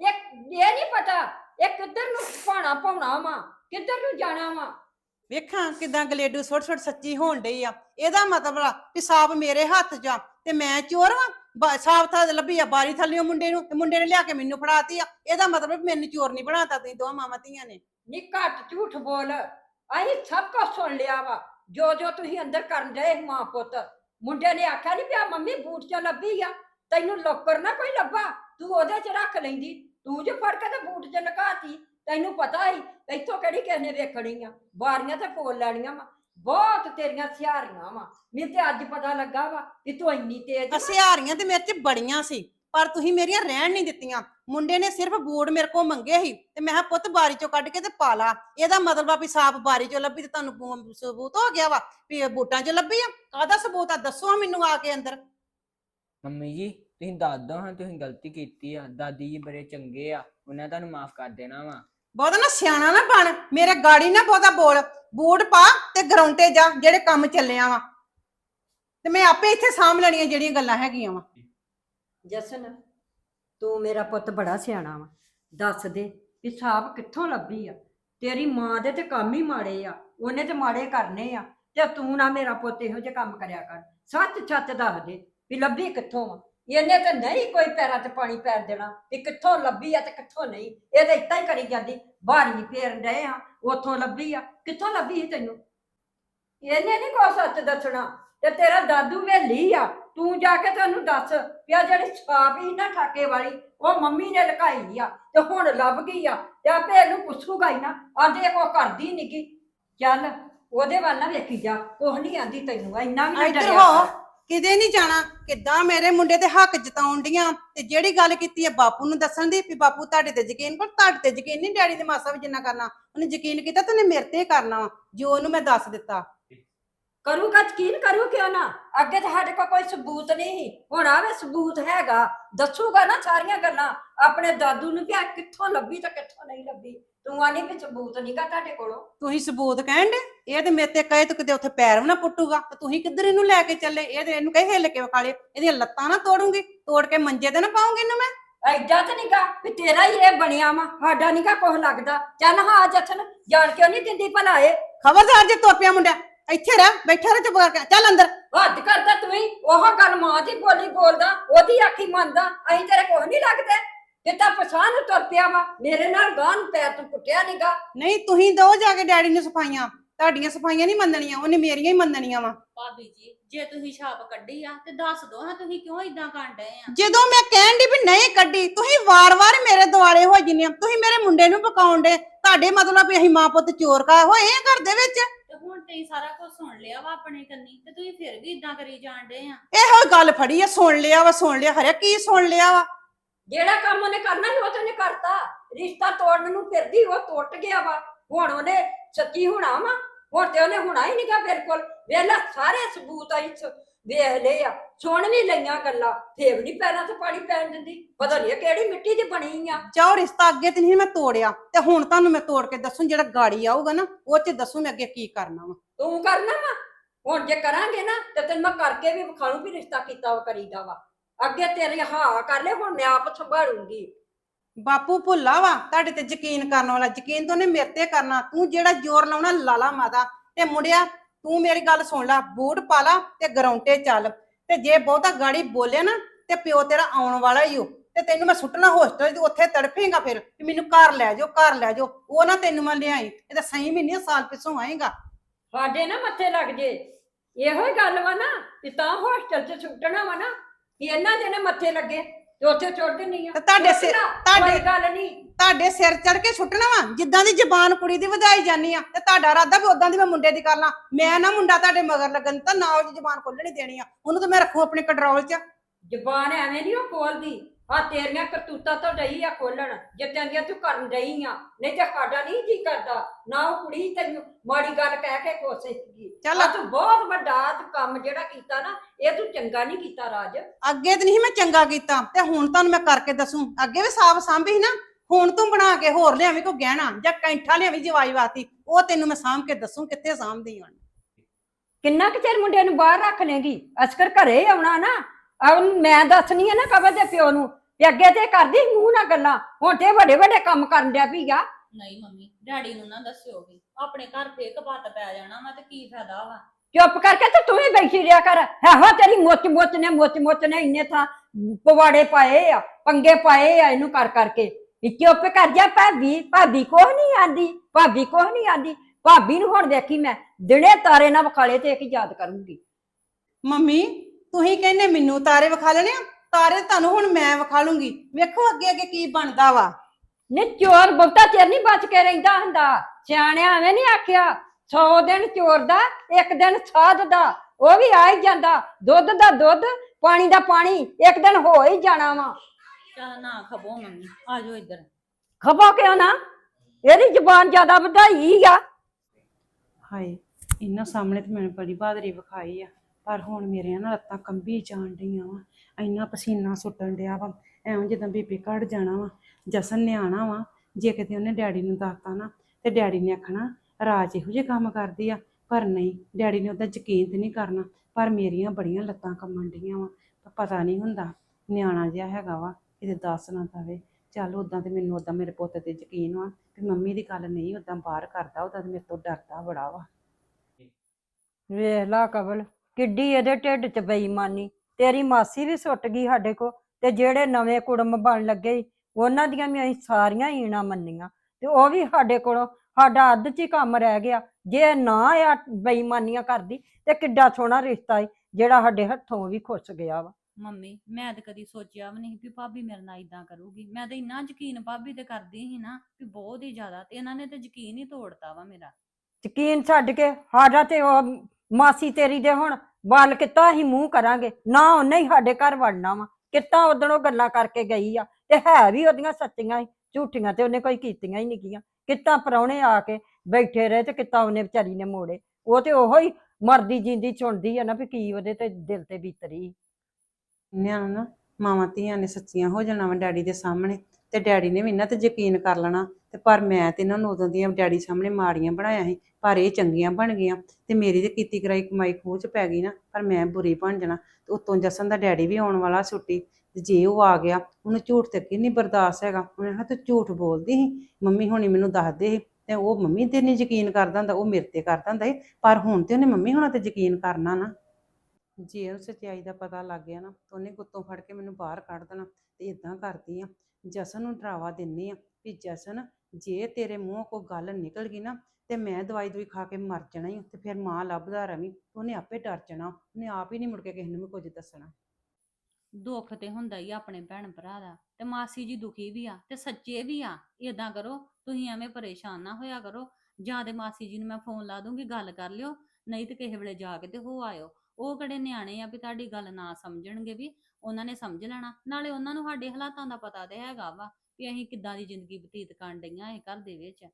Speaker 4: ਇਹ ਇਹ ਨਹੀਂ ਪਤਾ, ਇਹ ਕਿੱਧਰ ਨੂੰ ਪਾਣਾ ਪਾਉਣਾ ਵਾ। ਕਿੱਧਰ ਨੂੰ ਜਾਣਾ ਵਾ?
Speaker 5: ਵੇਖਾਂ ਕਿਦਾਂ ਗਲੇਡੂ ਸੁੱਟ ਸੁੱਟ ਸੱਚੀ ਹੋਣ ਡਈ ਆ। ਇਹਦਾ ਮਤਲਬ ਆ ਵੀ ਸਾਬ ਮੇਰੇ ਹੱਥ 'ਚ ਆ ਤੇ ਮੈਂ ਚੋਰ ਵਾਂ। ਸਾਬ ਥਾਂ ਲੱਭੀ ਆ ਬਾਰੀ ਥੱਲਿਓ ਮੁੰਡੇ ਨੂੰ ਤੇ ਮੁੰਡੇ ਨੇ ਲਿਆ ਕੇ ਮੈਨੂੰ ਫੜਾਤੀ ਆ। ਇਹਦਾ ਮਤਲਬ ਮੈਨੂੰ ਚੋਰ ਨਹੀਂ ਬਣਾਤਾ ਤੁਸੀਂ ਦੋ ਮਾਵਾਂ ਧੀਆਂ ਨੇ।
Speaker 4: ਨੀ ਘੱਟ ਝੂਠ ਬੋਲ। ਅਸੀਂ ਸਭ ਕੁਝ ਸੁਣ ਲਿਆ ਵਾ। ਜੋ ਜੋ ਤੁਸੀਂ ਅੰਦਰ ਕਰਨ ਡਏ ਮਾਂ ਪੁੱਤ। ਮੁੰਡੇ ਨੇ ਆਖਿਆ ਨਹੀਂ ਪਿਆ ਮੰਮੀ ਬੂਟ ਚ ਲੱਭੀ ਆ। ਤੈਨੂੰ ਲੋਕਰ ਨਾ ਕੋਈ ਲੱਭਾ। ਤੂੰ ਉਹਦੇ ਚ ਰੱਖ ਲੈਂਦੀ। ਤੂੰ ਜੇ ਫੜ ਕੇ ਤੇ ਬੂਟ ਚ ਲੁਕਾਤੀ। ਤੈਨੂੰ ਪਤਾ ਹੀ ਇੱਥੋਂ ਕਿਹੜੀ ਕਿਸੇ ਨੇ ਵੇਖਣੀ ਆ? ਬਾਰੀਆਂ ਤੇ ਫੋਲ ਲੈਣੀਆਂ ਵਾ। ਬਹੁਤ ਤੇਰੀਆਂ ਸਿਹਾਰੀਆਂ ਵਾ। ਮੈਨੂੰ ਤੇ ਅੱਜ ਪਤਾ ਲੱਗਾ ਵਾ ਕਿ ਤੂੰ ਇੰਨੀ ਤੇਜ਼ ਵਾ।
Speaker 5: ਹਸਿਆਰੀਆਂ ਤੇ ਮੇਰੇ 'ਚ ਬੜੀਆਂ ਸੀ ਪਰ ਤੁਸੀਂ ਮੇਰੀਆਂ ਰਹਿਣ ਨਹੀਂ ਦਿੱਤੀਆਂ। ਮੁੰਡੇ ਨੇ ਸਿਰਫ ਬੂਟ ਮੇਰੇ ਕੋਲ ਮੰਗੇ ਸੀ ਤੇ ਮੈਂ ਕਿਹਾ ਪੁੱਤ ਬਾਰੀ ਚੋਂ ਕੱਢ ਕੇ ਤੇ ਪਾ ਲਾ। ਇਹਦਾ ਮਤਲਬ ਆ ਵੀ ਸਾਫ਼ ਬਾਰੀ ਚੋਂ ਲੱਭੀ ਤੇ ਤੁਹਾਨੂੰ ਸਬੂਤ ਹੋ ਗਿਆ ਵਾ ਵੀ ਇਹ ਬੂਟਾਂ ਚੋਂ ਲੱਭੀ ਆ? ਕਾਹਦਾ ਸਬੂਤ ਆ? ਦੱਸੋ ਹਾਂ ਮੈਨੂੰ ਆ ਕੇ ਅੰਦਰ।
Speaker 1: ਮੰਮੀ ਜੀ ਤੁਸੀਂ ਦੱਸ ਹਾਂ ਤੁਸੀਂ ਗਲਤੀ ਕੀਤੀ ਆ। ਦਾਦੀ ਜੀ ਬੜੇ ਚੰਗੇ ਆ। ਉਹਨਾਂ ਤੁਹਾਨੂੰ ਮਾਫ ਕਰ ਦੇਣਾ ਵਾ।
Speaker 5: ਬਹੁਤਾ ਨਾ ਸਿਆਣਾ ਨਾ ਬਣ, ਮੇਰੇ ਗਾੜੀ ਨਾ ਬਹੁਤਾ ਬੋਲ। ਬੂਟ ਪਾ ਤੇ ਗਰਾਉਂਟੇ ਜਾ, ਜਿਹੜੇ ਕੰਮ ਚੱਲਿਆ ਵਾ। ਤੇ ਮੈਂ ਆਪੇ ਇੱਥੇ ਸਾਂਭ ਲੈਣੀਆਂ ਜਿਹੜੀਆਂ ਗੱਲਾਂ ਹੈਗੀਆਂ ਵਾ।
Speaker 4: ਜਸਨ, ਤੂੰ ਮੇਰਾ ਪੁੱਤ ਬੜਾ ਸਿਆਣਾ ਵਾ। ਦੱਸ ਦੇ ਕਿ ਸਾਬ ਕਿੱਥੋਂ ਲੱਭੀ ਆ? ਤੇਰੀ ਮਾਂ ਦੇ ਤੇ ਕੰਮ ਹੀ ਮਾੜੇ ਆ। ਉਹਨੇ ਤੇ ਮਾੜੇ ਕਰਨੇ ਆ। ਤੇ ਤੂੰ ਨਾ ਮੇਰਾ ਪੁੱਤ ਇਹੋ ਜਿਹੇ ਕੰਮ ਕਰਿਆ ਕਰ। ਸੱਚ ਸੱਚ ਦੱਸ ਦੇ ਵੀ ਲੱਭੀ ਕਿੱਥੋਂ ਆ? ਇਹਨੇ ਤੇ ਨਹੀਂ ਕੋਈ ਪੈਰਾਂ ਤੇ ਪਾਣੀ ਪੈਰ ਦੇਣਾ ਵੀ ਕਿੱਥੋਂ ਲੱਭੀ ਆ ਤੇ ਕਿੱਥੋਂ ਨਹੀਂ। ਇਹ ਤਾਂ ਇਤਾਂ ਹੀ ਕਰੀ ਜਾਂਦੀ। ਬਾਹਰੀ ਫੇਰਨ ਡਏ ਆ ਉਥੋਂ ਲੱਭੀ ਆ। ਕਿੱਥੋਂ ਲੱਭੀ ਸੀ ਤੈਨੂੰ? ਇਹਨੇ ਨਹੀਂ ਕੋ ਸੱਚ ਦੱਸਣਾ। ਤੇ ਤੇਰਾ ਦਾਦੂ ਵੇਲੀ ਆ। ਤੂੰ ਜਾ ਕੇ ਤੈਨੂੰ ਦੱਸ ਵੀ ਆ ਜਿਹੜੀ ਛਾਪ ਹੀ ਨਾ ਠਾਕੇ ਵਾਲੀ ਉਹ ਮੰਮੀ ਨੇ ਲਕਾਈ ਆ ਤੇ ਹੁਣ ਲੱਭ ਗਈ ਆ। ਤੇ ਆਪੇ ਇਹਨੂੰ ਪੁੱਛੂਗਾ ਹੀ ਨਾ ਆਂਦੇ ਕੋ ਕਰਦੀ ਨੀ ਗੀ। ਚੱਲ ਉਹਦੇ ਵੱਲ ਨਾ ਵੇਖੀ ਜਾ। ਕੁਛ ਨਹੀਂ ਆਂਦੀ ਤੈਨੂੰ ਇੰਨਾ ਵੀ ਨਾ
Speaker 5: ਇੱਧਰ
Speaker 4: ਡਰਿਆ
Speaker 5: ਹੋ।
Speaker 4: ਕਰ।
Speaker 5: ਕਿਤੇ ਨਹੀਂ ਜਾਣਾ ਕਿੱਦਾਂ ਮੇਰੇ ਮੁੰਡੇ ਤੇ ਹੱਕ ਜਤਾਉਣ ਡੀਆਂ? ਤੇ ਜਿਹੜੀ ਗੱਲ ਕੀਤੀ ਹੈ ਬਾਪੂ ਨੂੰ ਦੱਸਣ ਦੀ ਵੀ ਬਾਪੂ ਤੁਹਾਡੇ ਤੇ ਯਕੀਨ ਕਰ ਤੁਹਾਡੇ ਤੇ ਯਕੀਨ ਨਹੀਂ ਡੈਡੀ ਦੇ ਮਾਸਾ ਵੀ ਜਿੰਨਾ ਕਰਨਾ। ਉਹਨੇ ਯਕੀਨ ਕੀਤਾ ਤੇ ਉਹਨੇ ਮੇਰੇ ਤੇ ਕਰਨਾ ਵਾ, ਜੋ ਉਹਨੂੰ ਮੈਂ ਦੱਸ ਦਿੱਤਾ।
Speaker 4: ਕਰੂਗਾ ਯਕੀਨ ਕਰੂ ਕਿਉਂ ਨਾ? ਅੱਗੇ ਤਾਂ ਸਾਡੇ ਕੋਲ ਕੋਈ ਸਬੂਤ ਨਹੀਂ ਸੀ। ਹੁਣ ਆਵੇ ਸਬੂਤ ਹੈਗਾ ਦੱਸੂਗਾ ਨਾ ਸਾਰੀਆਂ ਗੱਲਾਂ। ਆਪਣੇ ਦਾਦੂ ਨੂੰ ਕਿ ਆ ਕਿੱਥੋਂ ਲੱਭੀ ਤੇ ਕਿੱਥੋਂ ਨਹੀਂ ਲੱਭੀ? ਤੂੰ ਆਨੀ ਵੀ ਸਬੂਤ ਨਹੀਂਗਾ ਤੁਹਾਡੇ ਕੋਲੋਂ।
Speaker 5: ਤੁਸੀਂ ਸਬੂਤ ਕਹਿਣ ਦੇ ਇਹ ਤੇ ਮੇਰੇ ਤੇ ਕਹੇ ਤੂੰ ਕਿਤੇ ਉੱਥੇ ਪੈਰ ਵੀ ਨਾ ਪੁੱਟੂਗਾ ਤੇ ਤੁਸੀਂ ਕਿੱਧਰ ਇਹਨੂੰ ਲੈ ਕੇ ਚੱਲੇ? ਇਹ ਤੇ ਇਹਨੂੰ ਕਹੇ ਹਿੱਲ ਕੇ ਵਿਖਾਲੇ। ਇਹਦੀਆਂ ਲੱਤਾਂ ਨਾ ਤੋੜੂੰਗੀ ਤੋੜ ਕੇ ਮੰਜੇ ਤੇ ਨਾ ਪਾਉਂਗੀ ਇਹਨੂੰ ਮੈਂ।
Speaker 4: ਐਡਾ ਤੇ ਨਹੀਂਗਾ ਵੀ ਤੇਰਾ ਹੀ ਇਹ ਬਣਿਆ ਵਾ ਸਾਡਾ ਨਹੀਂਗਾ ਕੁਝ ਲੱਗਦਾ। ਚੱਲ ਹਾਂ ਜਥਨ ਜਾਣ ਕਿਉਂ ਨਹੀਂ ਦਿੰਦੀ ਭਲਾ ਇਹ?
Speaker 5: ਖਬਰਦਾਰ ਜੇ ਤੋਪਿਆ ਮੁੰਡਾ ਇੱਥੇ ਰਹਿ ਬੈਠਾ ਰਹਿ ਚੁੱਪ ਕਰਕੇ। ਚੱਲ ਅੰਦਰ।
Speaker 4: ਹੱਦ ਕਰਦਾ ਤੂੰ ਹੀ ਉਹ ਗੱਲ ਮਾਂ ਦੀ ਬੋਲੀ ਬੋਲਦਾ ਉਹਦੀ ਆਖੀ ਮੰਨਦਾ ਅਸੀਂ ਤੇਰੇ ਕੁਝ ਨਹੀਂ ਲੱਗਦੇ। ਤੇ ਤਾਂ ਪਛਾਣ ਨੂੰ ਤੁਰ ਪਿਆ ਵਾ ਮੇਰੇ ਨਾਲ ਗਾਂ ਨੂੰ ਪੈਰ ਤੂੰ ਕੁੱਟਿਆ ਨਹੀਂਗਾ
Speaker 5: ਨਹੀਂ ਤੁਸੀਂ ਦੋ ਜਾ ਕੇ ਡੈਡੀ ਨੂੰ ਸਫਾਈਆਂ ਤੁਹਾਡੀਆਂ ਸਫਾਈਆਂ ਨਹੀਂ ਮੰਨਣੀਆਂ ਉਹਨੇ ਮੇਰੀਆਂ ਹੀ ਮੰਨਣੀਆਂ ਵਾ।
Speaker 2: ਭਾਬੀ ਜੀ ਜੇ ਤੁਸੀਂ ਛਾਪ ਕੱਢੀ ਆ ਤੇ ਦੱਸ ਦੋ ਹਾਂ ਤੁਸੀਂ ਕਿਉਂ ਇਦਾਂ ਕਰਨ ਡਏ ਆ?
Speaker 5: ਜਦੋਂ ਮੈਂ ਕਹਿਣ ਦੀ ਵੀ ਨਹੀਂ ਕੱਢੀ ਤੁਸੀਂ ਵਾਰ-ਵਾਰ ਮੇਰੇ ਦੁਆਲੇ ਹੋ ਜਿੰਨੇ ਤੁਸੀਂ ਮੇਰੇ ਮੁੰਡੇ ਨੂੰ ਪਕਾਉਣ ਦੇ ਤੁਹਾਡੇ ਮਤਲਬ ਵੀ ਅਸੀਂ ਮਾਂ ਪੁੱਤ ਚੋਰ ਕਾ ਹੋਏ ਆ ਘਰ ਦੇ ਵਿੱਚ?
Speaker 2: ਤੇ ਹੁਣ ਤੁਸੀਂ ਸਾਰਾ ਕੁਝ ਸੁਣ ਲਿਆ ਵਾ ਆਪਣੇ ਕੰਨੀ ਤੇ ਤੁਸੀਂ ਫਿਰ ਵੀ ਇਦਾਂ ਕਰੀ ਜਾਣ ਡਏ ਆ?
Speaker 5: ਇਹੋ ਗੱਲ ਫੜੀ ਆ ਸੁਣ ਲਿਆ ਵਾ ਸੁਣ ਲਿਆ ਹਰਿਆ ਕੀ ਸੁਣ ਲਿਆ ਵਾ?
Speaker 4: ਜਿਹੜਾ ਕੰਮ ਉਹਨੇ ਕਰਨਾ ਸੀ ਉਹ ਤੇ ਉਹਨੇ ਕਰਤਾ। ਰਿਸ਼ਤਾ ਤੋੜਨ ਨੂੰ ਫਿਰਦੀ ਉਹ ਟੁੱਟ ਗਿਆ ਵਾ। ਹੁਣ ਉਹਨੇ ਸੱਚੀ ਹੋਣਾ ਵਾ? ਹੁਣ ਤੇ ਉਹਨੇ ਹੋਣਾ ਹੀ ਨਹੀਂਗਾ ਬਿਲਕੁਲ। ਵੇਲਾ ਸਾਰੇ ਸਬੂਤ ਆਈ ਵੇਖ ਲਏ ਆ। ਸੁਣ ਵੀ ਲਈਆਂ ਗੱਲਾਂ। ਫੇਰ ਨਹੀਂ ਪੈਰਾਂ ਤੇ ਪਾਣੀ ਪੈਣ ਦਿੰਦੀ। ਪਤਾ ਨਹੀਂ ਕਿਹੜੀ ਮਿੱਟੀ ਦੀ ਬਣੀ ਆ।
Speaker 5: ਚਾਹ ਰਿਸ਼ਤਾ ਅੱਗੇ ਤੇ ਨਹੀਂ ਮੈਂ ਤੋੜਿਆ। ਤੇ ਹੁਣ ਤੁਹਾਨੂੰ ਮੈਂ ਤੋੜ ਕੇ ਦੱਸੂ ਜਿਹੜਾ ਗਾੜੀ ਆਊਗਾ ਨਾ ਉਹ ਚ ਦੱਸੂ ਮੈਂ ਅੱਗੇ ਕੀ ਕਰਨਾ ਵਾ।
Speaker 4: ਤੂੰ ਕਰਨਾ ਵਾ? ਹੁਣ ਜੇ ਕਰਾਂਗੇ ਨਾ ਤੇ ਤੈਨੂੰ ਮੈਂ ਕਰਕੇ ਵੀ ਵਿਖਾਲੂ ਵੀ ਰਿਸ਼ਤਾ ਕੀਤਾ ਵਾ ਕਰੀਦਾ ਵਾ। ਅੱਗੇ ਤੇਰੀ ਹਾਂ ਕਰ ਲੈ ਹੁਣ ਮੈਂ ਆਪ ਸੰਭਾਲੂੰਗੀ।
Speaker 5: ਬਾਪੂ ਭੁੱਲਾ ਵਾ ਤੁਹਾਡੇ ਤੇ ਯਕੀਨ ਕਰਨ ਵਾਲਾ ਯਕੀਨ ਤਾਂ ਉਹਨੇ ਮੇਰੇ ਤੇ ਕਰਨਾ। ਤੂੰ ਜਿਹੜਾ ਜ਼ੋਰ ਲਾਉਣਾ ਲਾਲਾ ਮਾਤਾ। ਤੇ ਮੁੰਡਿਆ ਤੂੰ ਮੇਰੀ ਗੱਲ ਸੁਣ ਲੈ ਬੂਟ ਪਾ ਲਾ ਤੇ ਗਰਾਉਂਟੇ ਚੱਲ। ਤੇ ਜੇ ਬਹੁਤਾ ਗਾੜੀ ਬੋਲਿਆ ਨਾ ਤੇ ਪਿਓ ਤੇਰਾ ਆਉਣ ਵਾਲਾ ਹੀ ਹੋ ਤੇ ਤੈਨੂੰ ਮੈਂ ਸੁੱਟਣਾ ਹੋਸਟਲ ਤੇ ਉੱਥੇ ਤੜਫੇਗਾ ਫਿਰ। ਕਿ ਮੈਨੂੰ ਘਰ ਲੈ ਜਾਓ ਘਰ ਲੈ ਜਾਓ। ਉਹ ਨਾ ਤੈਨੂੰ ਮੈਂ ਲਿਆਈ। ਇਹ ਤਾਂ ਸਹੀ ਮਹੀਨੇ ਸਾਲ ਪਿੱਛੋਂ ਆਏਗਾ।
Speaker 4: ਸਾਡੇ ਨਾ ਮੱਥੇ ਲੱਗ ਜੇ। ਇਹੋ ਹੀ ਗੱਲ ਵਾ ਨਾ ਕਿ ਤਾਂ ਹੋਸਟਲ 'ਚ ਸੁੱਟਣਾ ਵਾ ਨਾ ਕਿ ਇਹਨਾਂ ਦੇ ਨੇ ਮੱਥੇ ਲੱਗੇ ਤੇ ਉੱਥੇ ਚੁੱਟ ਦਿੰਨੀ ਆ।
Speaker 5: ਤੇ ਤੁਹਾਡੇ ਸਿਰ- ਤੁਹਾਡੇ-
Speaker 4: ਕੋਈ ਗੱਲ ਨਹੀਂ
Speaker 5: ਤੁਹਾਡੇ ਸਿਰ ਚੜ ਕੇ ਸੁੱਟਣਾ ਵਾ ਜਿੱਦਾਂ ਦੀ ਜ਼ਬਾਨ ਕੁੜੀ ਦੀ ਵਧਾਈ ਜਾਨੀ ਆ ਤੇ ਤੁਹਾਡਾ ਇਰਾਦਾ ਵੀ ਉਦਾਂ ਦੀ ਮੈਂ ਮੁੰਡੇ ਦੀ ਕਰ ਲਾਂ। ਮੈਂ ਨਾ ਮੁੰਡਾ ਤੁਹਾਡੇ ਮਗਰ ਲੱਗਣ ਤਾਂ ਨਾ ਉਹਦੀ ਜ਼ਬਾਨ ਖੋਲਣੀ ਦੇਣੀ ਆ। ਉਹਨੂੰ ਤਾਂ ਮੈਂ ਰੱਖੂ ਆਪਣੇ ਕੰਟਰੋਲ 'ਚ।
Speaker 4: ਜ਼ਬਾਨ ਐਵੇਂ ਨਹੀਂ ਉਹ ਖੋਲਦੀ। ਆ ਤੇਰੀਆਂ ਕਰਤੂਤਾਂ ਤੋਂ ਡਈ ਆ ਖੋਲਣ ਜਿੱਦਾਂ ਦੀਆਂ ਤੂੰ ਕਰਨ ਡਈ ਆ ਨਹੀਂ ਤੇ ਸਾਡਾ ਨਹੀਂ ਜੀ ਕਰਦਾ ਨਾ ਉਹ ਕੁੜੀ ਤੈਨੂੰ ਮਾੜੀ ਗੱਲ ਕਹਿ ਕੇ ਕੋਸੇ ਸੀਗੀ।
Speaker 5: ਚੱਲ
Speaker 4: ਆ। ਤੂੰ ਬਹੁਤ ਵੱਡਾ ਤੂੰ ਕੰਮ ਜਿਹੜਾ ਕੀਤਾ ਨਾ ਇਹ ਤੂੰ ਚੰਗਾ ਨਹੀਂ ਕੀਤਾ ਰਾਜ।
Speaker 5: ਅੱਗੇ ਤੇ ਨਹੀਂ ਮੈਂ ਚੰਗਾ ਕੀਤਾ ਤੇ ਹੁਣ ਤੁਹਾਨੂੰ ਮੈਂ ਕਰਕੇ ਦੱਸੂ। ਅੱਗੇ ਵੀ ਸਾਫ਼ ਸਾਂਭੀ ਸੀ ਨਾ ਹੁਣ ਤੂੰ ਬਣਾ ਕੇ ਹੋਰ ਲਿਆਵੀਂ ਕੋ ਗਹਿਣਾ ਜਾਂ ਕੈਂਠਾ ਲਿਆਵੀਂ ਜਵਾਈ ਵਾਤੀ ਉਹ ਤੈਨੂੰ ਮੈਂ ਸਾਂਭ ਕੇ ਦੱਸੂ ਕਿੱਥੇ ਸਾਂਭਦੀ ਹੁਣ
Speaker 4: ਕਿੰਨਾ ਕੁ ਚਿਰ ਮੁੰਡੇ ਨੂੰ ਬਾਹਰ ਰੱਖ ਲੇਗੀ? ਅਸਕਰ ਘਰੇ ਆਉਣਾ ਨਾ। ਆ ਉਹਨੂੰ ਮੈਂ ਦੱਸਣੀ ਆ ਨਾ ਕਬਰ ਦੇ ਪਿਓ ਨੂੰ ਤੇ ਅੱਗੇ ਤੇ ਕਰਦੀ ਸੀ ਮੂੰਹ ਨਾਲ ਗੱਲਾਂ ਹੁਣ ਤੇ ਵੱਡੇ ਵੱਡੇ ਕੰਮ ਕਰਨ ਡਿਆ ਪੀਗਾ
Speaker 2: ਨਹੀਂ ਮੰਮੀ ਡੈਡੀ ਨੂੰ ਨਾ ਦੱਸਿਓ ਵੀ ਆਪਣੇ ਘਰ ਫੇਕ ਪੱਤ ਪੈ ਜਾਣਾ ਵਾ ਤੇ ਕੀ ਫਾਇਦਾ ਵਾ?
Speaker 4: ਚੁੱਪ ਕਰਕੇ ਤੇ ਤੂੰ ਹੀ ਬੈਠੀ ਰਿਆ ਕਰ। ਹੈ ਹੋ ਤੇਰੀ ਮੁੱਚ ਮੁੱਚ ਨੇ ਮੁੱਚ ਮੁੱਚ ਨੇ ਇੰਨੇ ਥਾਂ ਪਵਾੜੇ ਪਾਏ ਆ ਪੰਗੇ ਪਾਏ ਆ ਇਹਨੂੰ ਕਰ ਕਰਕੇ। ਵੀ ਚੁੱਪ ਕਰ ਜਾ ਭਾਬੀ ਭਾਬੀ ਕੋਹ ਨਹੀਂ ਆਂਦੀ ਭਾਬੀ ਕੋਹ ਨਹੀਂ ਆਂਦੀ। ਭਾਬੀ ਨੂੰ ਹੁਣ ਦੇਖੀ ਮੈਂ ਦਿਨੇ ਤਾਰੇ ਨਾਲ ਵਿਖਾਲੇ ਤੇ ਇੱਕ ਯਾਦ ਕਰੂੰਗੀ।
Speaker 5: ਮੰਮੀ ਤੁਸੀਂ ਕਹਿੰਦੇ ਮੈਨੂੰ ਤਾਰੇ ਵਿਖਾ ਲੈਣੇ ਆ? ਤਾਰੇ ਤੁਹਾਨੂੰ ਹੁਣ ਮੈਂ ਵਿਖਾ ਲੂੰਗੀ। ਵੇਖੋ ਅੱਗੇ ਅੱਗੇ ਕੀ ਬਣਦਾ ਵਾ।
Speaker 4: ਨੇ ਚੋਰ ਬਹੁਤਾ ਚਿਰ ਨਹੀਂ ਬਚ ਕੇ ਰਹਿੰਦਾ ਹੁੰਦਾ। ਸਿਆਣਿਆਂ ਐਵੇਂ ਨਹੀਂ ਆਖਿਆ 100 ਦਿਨ ਚੋਰ ਦਾ ਇੱਕ ਦਿਨ ਸਾਧ ਦਾ। ਉਹ ਵੀ ਆ ਹੀ ਜਾਂਦਾ। ਦੁੱਧ ਦਾ ਦੁੱਧ ਪਾਣੀ ਦਾ ਪਾਣੀ ਇੱਕ ਦਿਨ ਹੋ ਹੀ ਜਾਣਾ ਵਾ।
Speaker 2: ਨਾ ਖਬੋ ਮੰਮੀ ਆ ਜਾਓ ਇੱਧਰ।
Speaker 4: ਖਬਾ ਕਿਉਂ ਨਾ? ਇਹਦੀ ਜ਼ੁਬਾਨ ਜ਼ਿਆਦਾ ਵਧਾਈ ਆ।
Speaker 5: ਹਾਏ ਇਹਨਾਂ ਸਾਹਮਣੇ ਤੇ ਮੈਨੂੰ ਬੜੀ ਬਹਾਦਰੀ ਵਿਖਾਈ ਆ। ਪਰ ਹੁਣ ਮੇਰੇ ਨਾ ਲੱਤਾਂ ਕੰਬੀ ਜਾਣ ਡਈਆਂ ਵਾ। ਇੰਨਾ ਪਸੀਨਾ ਸੁੱਟਣ ਡਿਆ ਵਾ। ਐਵੇਂ ਜਿੱਦਾਂ ਬੀਪੀ ਘਟ ਜਾਣਾ ਵਾ, ਜਸਨ ਨੇ ਆਣਾ ਵਾ। ਜੇ ਕਿਤੇ ਉਹਨੇ ਡੈਡੀ ਨੂੰ ਦੱਸਤਾ ਨਾ, ਤੇ ਡੈਡੀ ਨੇ ਆਖਣਾ, ਰਾਜ ਇਹੋ ਜਿਹੇ ਕੰਮ ਕਰਦੀ ਆ? ਪਰ ਨਹੀਂ, ਡੈਡੀ ਨੇ ਉਹਦਾ ਯਕੀਨ ਤੇ ਨਹੀਂ ਕਰਨਾ। ਪਰ ਮੇਰੀਆਂ ਬੜੀਆਂ ਲੱਤਾਂ ਕੰਬਣ ਡਈਆਂ ਵਾ। ਪਤਾ ਨਹੀਂ ਹੁੰਦਾ, ਨਿਆਣਾ ਜਿਹਾ ਹੈਗਾ ਵਾ, ਕਿਤੇ ਦੱਸ ਨਾ ਦਵੇ। ਚੱਲ ਉਦਾਂ ਤੇ ਮੈਨੂੰ ਉਦਾਂ ਮੇਰੇ ਪੁੱਤ ਤੇ ਯਕੀਨ ਵਾ ਵੀ ਮੰਮੀ ਦੀ ਗੱਲ ਨਹੀਂ ਉਦਾਂ ਬਾਹਰ ਕਰਦਾ ਉਦਾਂ ਤੇ ਮੇਰੇ ਤੋਂ ਡਰਦਾ ਬੜਾ ਵਾ।
Speaker 4: ਵੇਖ ਲਾ ਕਬਲ ਕਿੱਡੀ ਇਹਦੇ ਢਿੱਡ 'ਚ ਬੇਈਮਾਨੀ। ਤੇਰੀ ਮਾਸੀ ਵੀ ਸੁੱਟ ਗਈ ਸਾਡੇ ਕੋ ਤੇ ਜਿਹੜੇ ਨਵੇਂ ਕੁੜਮ ਬਣ ਲੱਗੇ ਉਹਨਾਂ ਦੀਆਂ ਵੀ ਅਸੀਂ ਸਾਰੀਆਂ ਈਣਾ ਮੰਨੀਆਂ। ਤੇ ਉਹ ਵੀ ਸਾਡੇ ਕੋਲੋਂ, ਸਾਡਾ ਅੱਧ 'ਚ ਹੀ ਕੰਮ ਰਹਿ ਗਿਆ। ਜੇ ਨਾ ਆ ਬੇਈਮਾਨੀਆਂ ਕਰਦੀ, ਤੇ ਕਿੱਡਾ ਸੋਹਣਾ ਰਿਸ਼ਤਾ ਏ ਜਿਹੜਾ ਸਾਡੇ ਹੱਥੋਂ ਵੀ ਖੁੱਸ ਗਿਆ ਵਾ।
Speaker 2: ਮੰਮੀ, ਮੈਂ ਤਾਂ ਕਦੀ ਸੋਚਿਆ ਵੀ ਨਹੀਂ ਵੀ ਭਾਬੀ ਮੇਰੇ ਨਾਲ ਇਦਾਂ ਕਰੂਗੀ। ਮੈਂ ਤਾਂ ਇੰਨਾ ਯਕੀਨ ਭਾਬੀ ਤੇ ਕਰਦੀ ਸੀ ਨਾ ਵੀ ਬਹੁਤ ਹੀ ਜ਼ਿਆਦਾ, ਤੇ ਇਹਨਾਂ ਨੇ ਤਾਂ ਯਕੀਨ ਹੀ ਤੋੜਤਾ ਵਾ ਮੇਰਾ।
Speaker 4: ਯਕੀਨ ਛੱਡ ਕੇ ਸਾਡਾ ਤੇ ਉਹ ਮਾਸੀ ਤੇਰੀ ਦੇ ਹੁਣ ਵੱਲ ਕਿਤਾ ਅਸੀਂ ਮੂੰਹ ਕਰਾਂਗੇ, ਨਾ ਉਹਨੇ ਹੀ ਸਾਡੇ ਘਰ ਵੜਨਾ ਵਾ ਕਿਤਾ ਉਦਣ ਗੱਲਾਂ ਕਰਕੇ ਗਈ ਆ, ਤੇ ਹੈ ਵੀ ਉਹਦੀਆਂ ਸੱਚੀਆਂ ਹੀ, ਝੂਠੀਆਂ ਤੇ ਉਹਨੇ ਕੋਈ ਕੀਤੀਆਂ ਹੀ ਨਹੀਂ ਗੀਆਂ ਕਿਤਾ ਪਰੌਣੇ ਆ ਕੇ ਬੈਠੇ ਰਹੇ ਤੇ ਕਿਤਾ ਉਹਨੇ ਵਿਚਾਰੀ ਨੇ ਮੋੜੇ, ਉਹ ਤੇ ਉਹੋ ਹੀ ਮਰਦੀ ਜਿੰਦੀ ਚੁਣਦੀ ਆ ਨਾ ਵੀ ਕੀ ਉਹਦੇ ਤੇ ਦਿਲ ਤੇ ਬੀਤਰੀ।
Speaker 5: ਨਿਆਣਾ ਨਾ, ਮਾਵਾਂ ਧੀਆਂ ਨੇ ਸੱਚੀਆਂ ਹੋ ਜਾਣਾ ਵਾ ਡੈਡੀ ਦੇ ਸਾਹਮਣੇ ਤੇ ਡੈਡੀ ਨੇ ਵੀ ਇਹਨਾਂ ਤੇ ਯਕੀਨ ਕਰ ਲੈਣਾ। ਤੇ ਪਰ ਮੈਂ ਤੇ ਇਹਨਾਂ ਨੂੰ ਉਦੋਂ ਦੀਆਂ ਡੈਡੀ ਸਾਹਮਣੇ ਮਾੜੀਆਂ ਬਣਾਇਆ ਸੀ, ਪਰ ਇਹ ਚੰਗੀਆਂ ਬਣ ਗਈਆਂ। ਤੇ ਮੇਰੀ ਤੇ ਕੀਤੀ ਕਰਾਈ ਕਮਾਈ ਖੂਹ ਚ ਪੈ ਗਈ ਨਾ, ਪਰ ਮੈਂ ਬੁਰੀ ਬਣ ਜਾਣਾ। ਤੇ ਉਤੋਂ ਜਸਨ ਦਾ ਡੈਡੀ ਵੀ ਆਉਣ ਵਾਲਾ ਛੁੱਟੀ, ਤੇ ਜੇ ਉਹ ਆ ਗਿਆ, ਉਹਨੂੰ ਝੂਠ ਤੇ ਅੱਗੇ ਨਹੀਂ ਬਰਦਾਸ਼ਤ ਹੈਗਾ। ਉਹਨੇ ਕਿਹਾ ਤੂੰ ਝੂਠ ਬੋਲਦੀ ਸੀ, ਮੰਮੀ ਹੁਣੀ ਮੈਨੂੰ ਦੱਸਦੇ ਸੀ। ਤੇ ਉਹ ਮੰਮੀ ਤੇ ਨਹੀਂ ਯਕੀਨ ਕਰਦਾ ਹੁੰਦਾ, ਉਹ ਮੇਰੇ ਤੇ ਕਰਦਾ ਹੁੰਦਾ ਸੀ। ਪਰ ਹੁਣ ਤੇ ਉਹਨੇ ਮੰਮੀ ਹੁਣਾਂ ਤੇ ਯਕੀਨ ਕਰਨਾ ਨਾ। ਜੇ ਉਹ ਸੱਚਾਈ ਦਾ ਪਤਾ ਲੱਗ ਗਿਆ ਨਾ, ਤਾਂ ਉਹਨੇ ਗੁੱਤੋਂ ਫੜ ਕੇ ਮੈਨੂੰ ਬਾਹਰ ਕੱਢ ਦੇਣਾ। ਤੇ ਇਦਾਂ ਕਰਦੀ ਆ। ਜਸਨ ਨੂੰ ਡਰਾਵਾ ਦਿੰਨੀ ਆ ਵੀ ਜਸਨ, ਜੇ ਤੇਰੇ ਮੂੰਹੋਂ ਕੋਈ ਗੱਲ ਨਿਕਲ ਗਈ ਨਾ, ਤੇ ਮੈਂ ਦਵਾਈ ਦਵਾਈ ਖਾ ਕੇ ਮਰ ਜਾਣਾ ਹੀ ਤੇ ਫਿਰ ਮਾਂ ਲੱਭਦਾ ਰਵੀ, ਉਹਨੇ ਆਪੇ ਡਰ ਜਾਣਾ, ਉਹਨੇ ਆਪ ਹੀ ਨਹੀਂ ਮੁੜ ਕੇ ਕਿਸੇ ਨੂੰ ਵੀ ਕੁਝ ਦੱਸਣਾ।
Speaker 2: ਦੁੱਖ ਤੇ ਹੁੰਦਾ ਹੀ ਆ ਆਪਣੇ ਭੈਣ ਭਰਾ ਦਾ, ਤੇ ਮਾਸੀ ਜੀ ਦੁਖੀ ਵੀ ਆ, ਤੇ ਸੱਚੇ ਵੀ ਆ ਇਦਾਂ ਕਰੋ, ਤੁਸੀਂ ਐਵੇਂ ਪਰੇਸ਼ਾਨ ਨਾ ਹੋਇਆ ਕਰੋ, ਜਾਂ ਤੇ ਮਾਸੀ ਜੀ ਨੂੰ ਮੈਂ ਫੋਨ ਲਾ ਦੂੰਗੀ, ਗੱਲ ਕਰ ਲਿਓ, ਨਹੀਂ ਤੇ ਕਿਸੇ ਵੇਲੇ ਜਾ ਕੇ ਤੇ ਹੋ ਆਇਓ। ਉਹ ਕਿਹੜੇ ਨਿਆਣੇ ਆ ਵੀ ਤੁਹਾਡੀ ਗੱਲ ਨਾ ਸਮਝਣਗੇ ਵੀ ਉਹਨਾਂ ਨੇ ਸਮਝ ਲੈਣਾ। ਨਾਲੇ ਉਹਨਾਂ ਨੂੰ ਸਾਡੇ ਹਾਲਾਤਾਂ ਦਾ ਪਤਾ ਤੇ ਹੈਗਾ ਵਾ ਵੀ ਅਸੀਂ ਕਿੱਦਾਂ ਦੀ ਜ਼ਿੰਦਗੀ ਬਤੀਤ ਕਰਨ ਡਈਆਂ ਇਹ ਘਰ ਦੇ ਵਿੱਚ।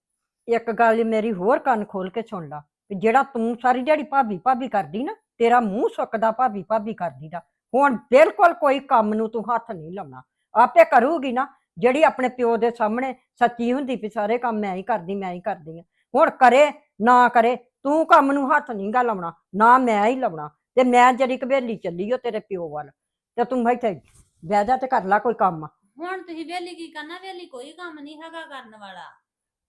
Speaker 4: ਇੱਕ ਗੱਲ ਮੇਰੀ ਹੋਰ ਕੰਨ ਖੋਲ ਕੇ ਸੁਣ ਲਾ, ਵੀ ਜਿਹੜਾ ਤੂੰ ਸਾਰੀ ਦਿਹਾੜੀ ਭਾਬੀ ਭਾਬੀ ਕਰਦੀ ਨਾ, ਤੇਰਾ ਮੂੰਹ ਸੁੱਕਦਾ ਭਾਬੀ ਭਾਬੀ ਕਰਦੀ ਦਾ। ਹੁਣ ਬਿਲਕੁਲ ਕੋਈ ਕੰਮ ਨੂੰ ਤੂੰ ਹੱਥ ਨਹੀਂ ਲਾਉਣਾ। ਆਪੇ ਕਰੂਗੀ ਨਾ, ਜਿਹੜੀ ਆਪਣੇ ਪਿਓ ਦੇ ਸਾਹਮਣੇ ਸੱਚੀ ਹੁੰਦੀ ਵੀ ਸਾਰੇ ਕੰਮ ਮੈਂ ਹੀ ਕਰਦੀ, ਮੈਂ ਹੀ ਕਰਦੀ ਆ। ਹੁਣ ਕਰੇ, ਨਾ ਕਰੇ, ਤੂੰ ਕੰਮ ਨੂੰ ਹੱਥ ਨਹੀਂ ਗਾ ਲਾਉਣਾ, ਨਾ ਮੈਂ ਹੀ ਲਾਉਣਾ। ਤੇ ਮੈਂ ਜਿਹੜੀ ਕਬੇਲੀ ਚੱਲੀ ਉਹ ਤੇਰੇ ਪਿਓ ਵੱਲ। ਤੇ ਤੂੰ ਇੱਥੇ ਬਹਿ ਜਾ ਤੇ ਕਰ ਲੈ ਕੋਈ ਕੰਮ।
Speaker 2: ਹੁਣ ਤੁਸੀਂ ਵੇਲੀ ਕੀ ਕਰਨਾ? ਵੇਲੀ ਕੋਈ ਕੰਮ ਨਹੀਂ ਹੈਗਾ ਕਰਨ ਵਾਲਾ।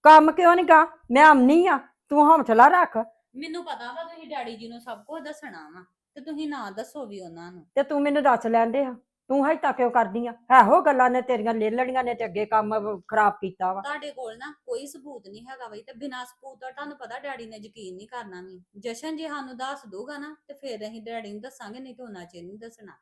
Speaker 4: ਕੰਮ ਕਿਉਂ ਨਹੀਂ ਗਾ? ਮੈਂ ਆਮਨੀ ਆ। ਤੂੰ ਹੌਸਲਾ ਰੱਖ।
Speaker 2: ਮੈਨੂੰ ਪਤਾ ਵਾ ਤੁਸੀਂ ਡੈਡੀ ਜੀ ਨੂੰ ਸਭ ਕੁਝ ਦੱਸਣਾ ਵਾ ਤੇ ਤੁਸੀਂ ਨਾ ਦੱਸੋ ਵੀ ਉਹਨਾਂ ਨੂੰ।
Speaker 4: ਤੇ ਤੂੰ ਮੈਨੂੰ ਦੱਸ ਲੈਂਦੇ ਆ। ਤੂੰ ਹਜੇ ਤੱਕ ਕਿਉਂ ਕਰਦੀ ਆ? ਇਹੋ ਗੱਲਾਂ ਨੇ ਤੇਰੀਆਂ ਲੇਲੜੀਆਂ ਨੇ ਤੇ ਅੱਗੇ ਕੰਮ ਖਰਾਬ ਕੀਤਾ ਵਾ।
Speaker 2: ਤੁਹਾਡੇ ਕੋਲ ਨਾ ਕੋਈ ਸਬੂਤ ਨਹੀਂ ਹੈਗਾ ਬਈ ਤੇ ਬਿਨਾਂ ਸਬੂਤ ਦਾ ਤੁਹਾਨੂੰ ਪਤਾ ਡੈਡੀ ਨੇ ਯਕੀਨ ਨਹੀਂ ਕਰਨਾ ਵੀ। ਜਸ਼ਨ ਜੇ ਸਾਨੂੰ ਦੱਸ ਦੂਗਾ ਨਾ ਤੇ ਫਿਰ ਅਸੀਂ ਡੈਡੀ ਨੂੰ ਦੱਸਾਂਗੇ ਨਹੀਂ ਤੇ ਉਹਨਾਂ ਚ ਨਹੀਂ ਦੱਸਣਾ।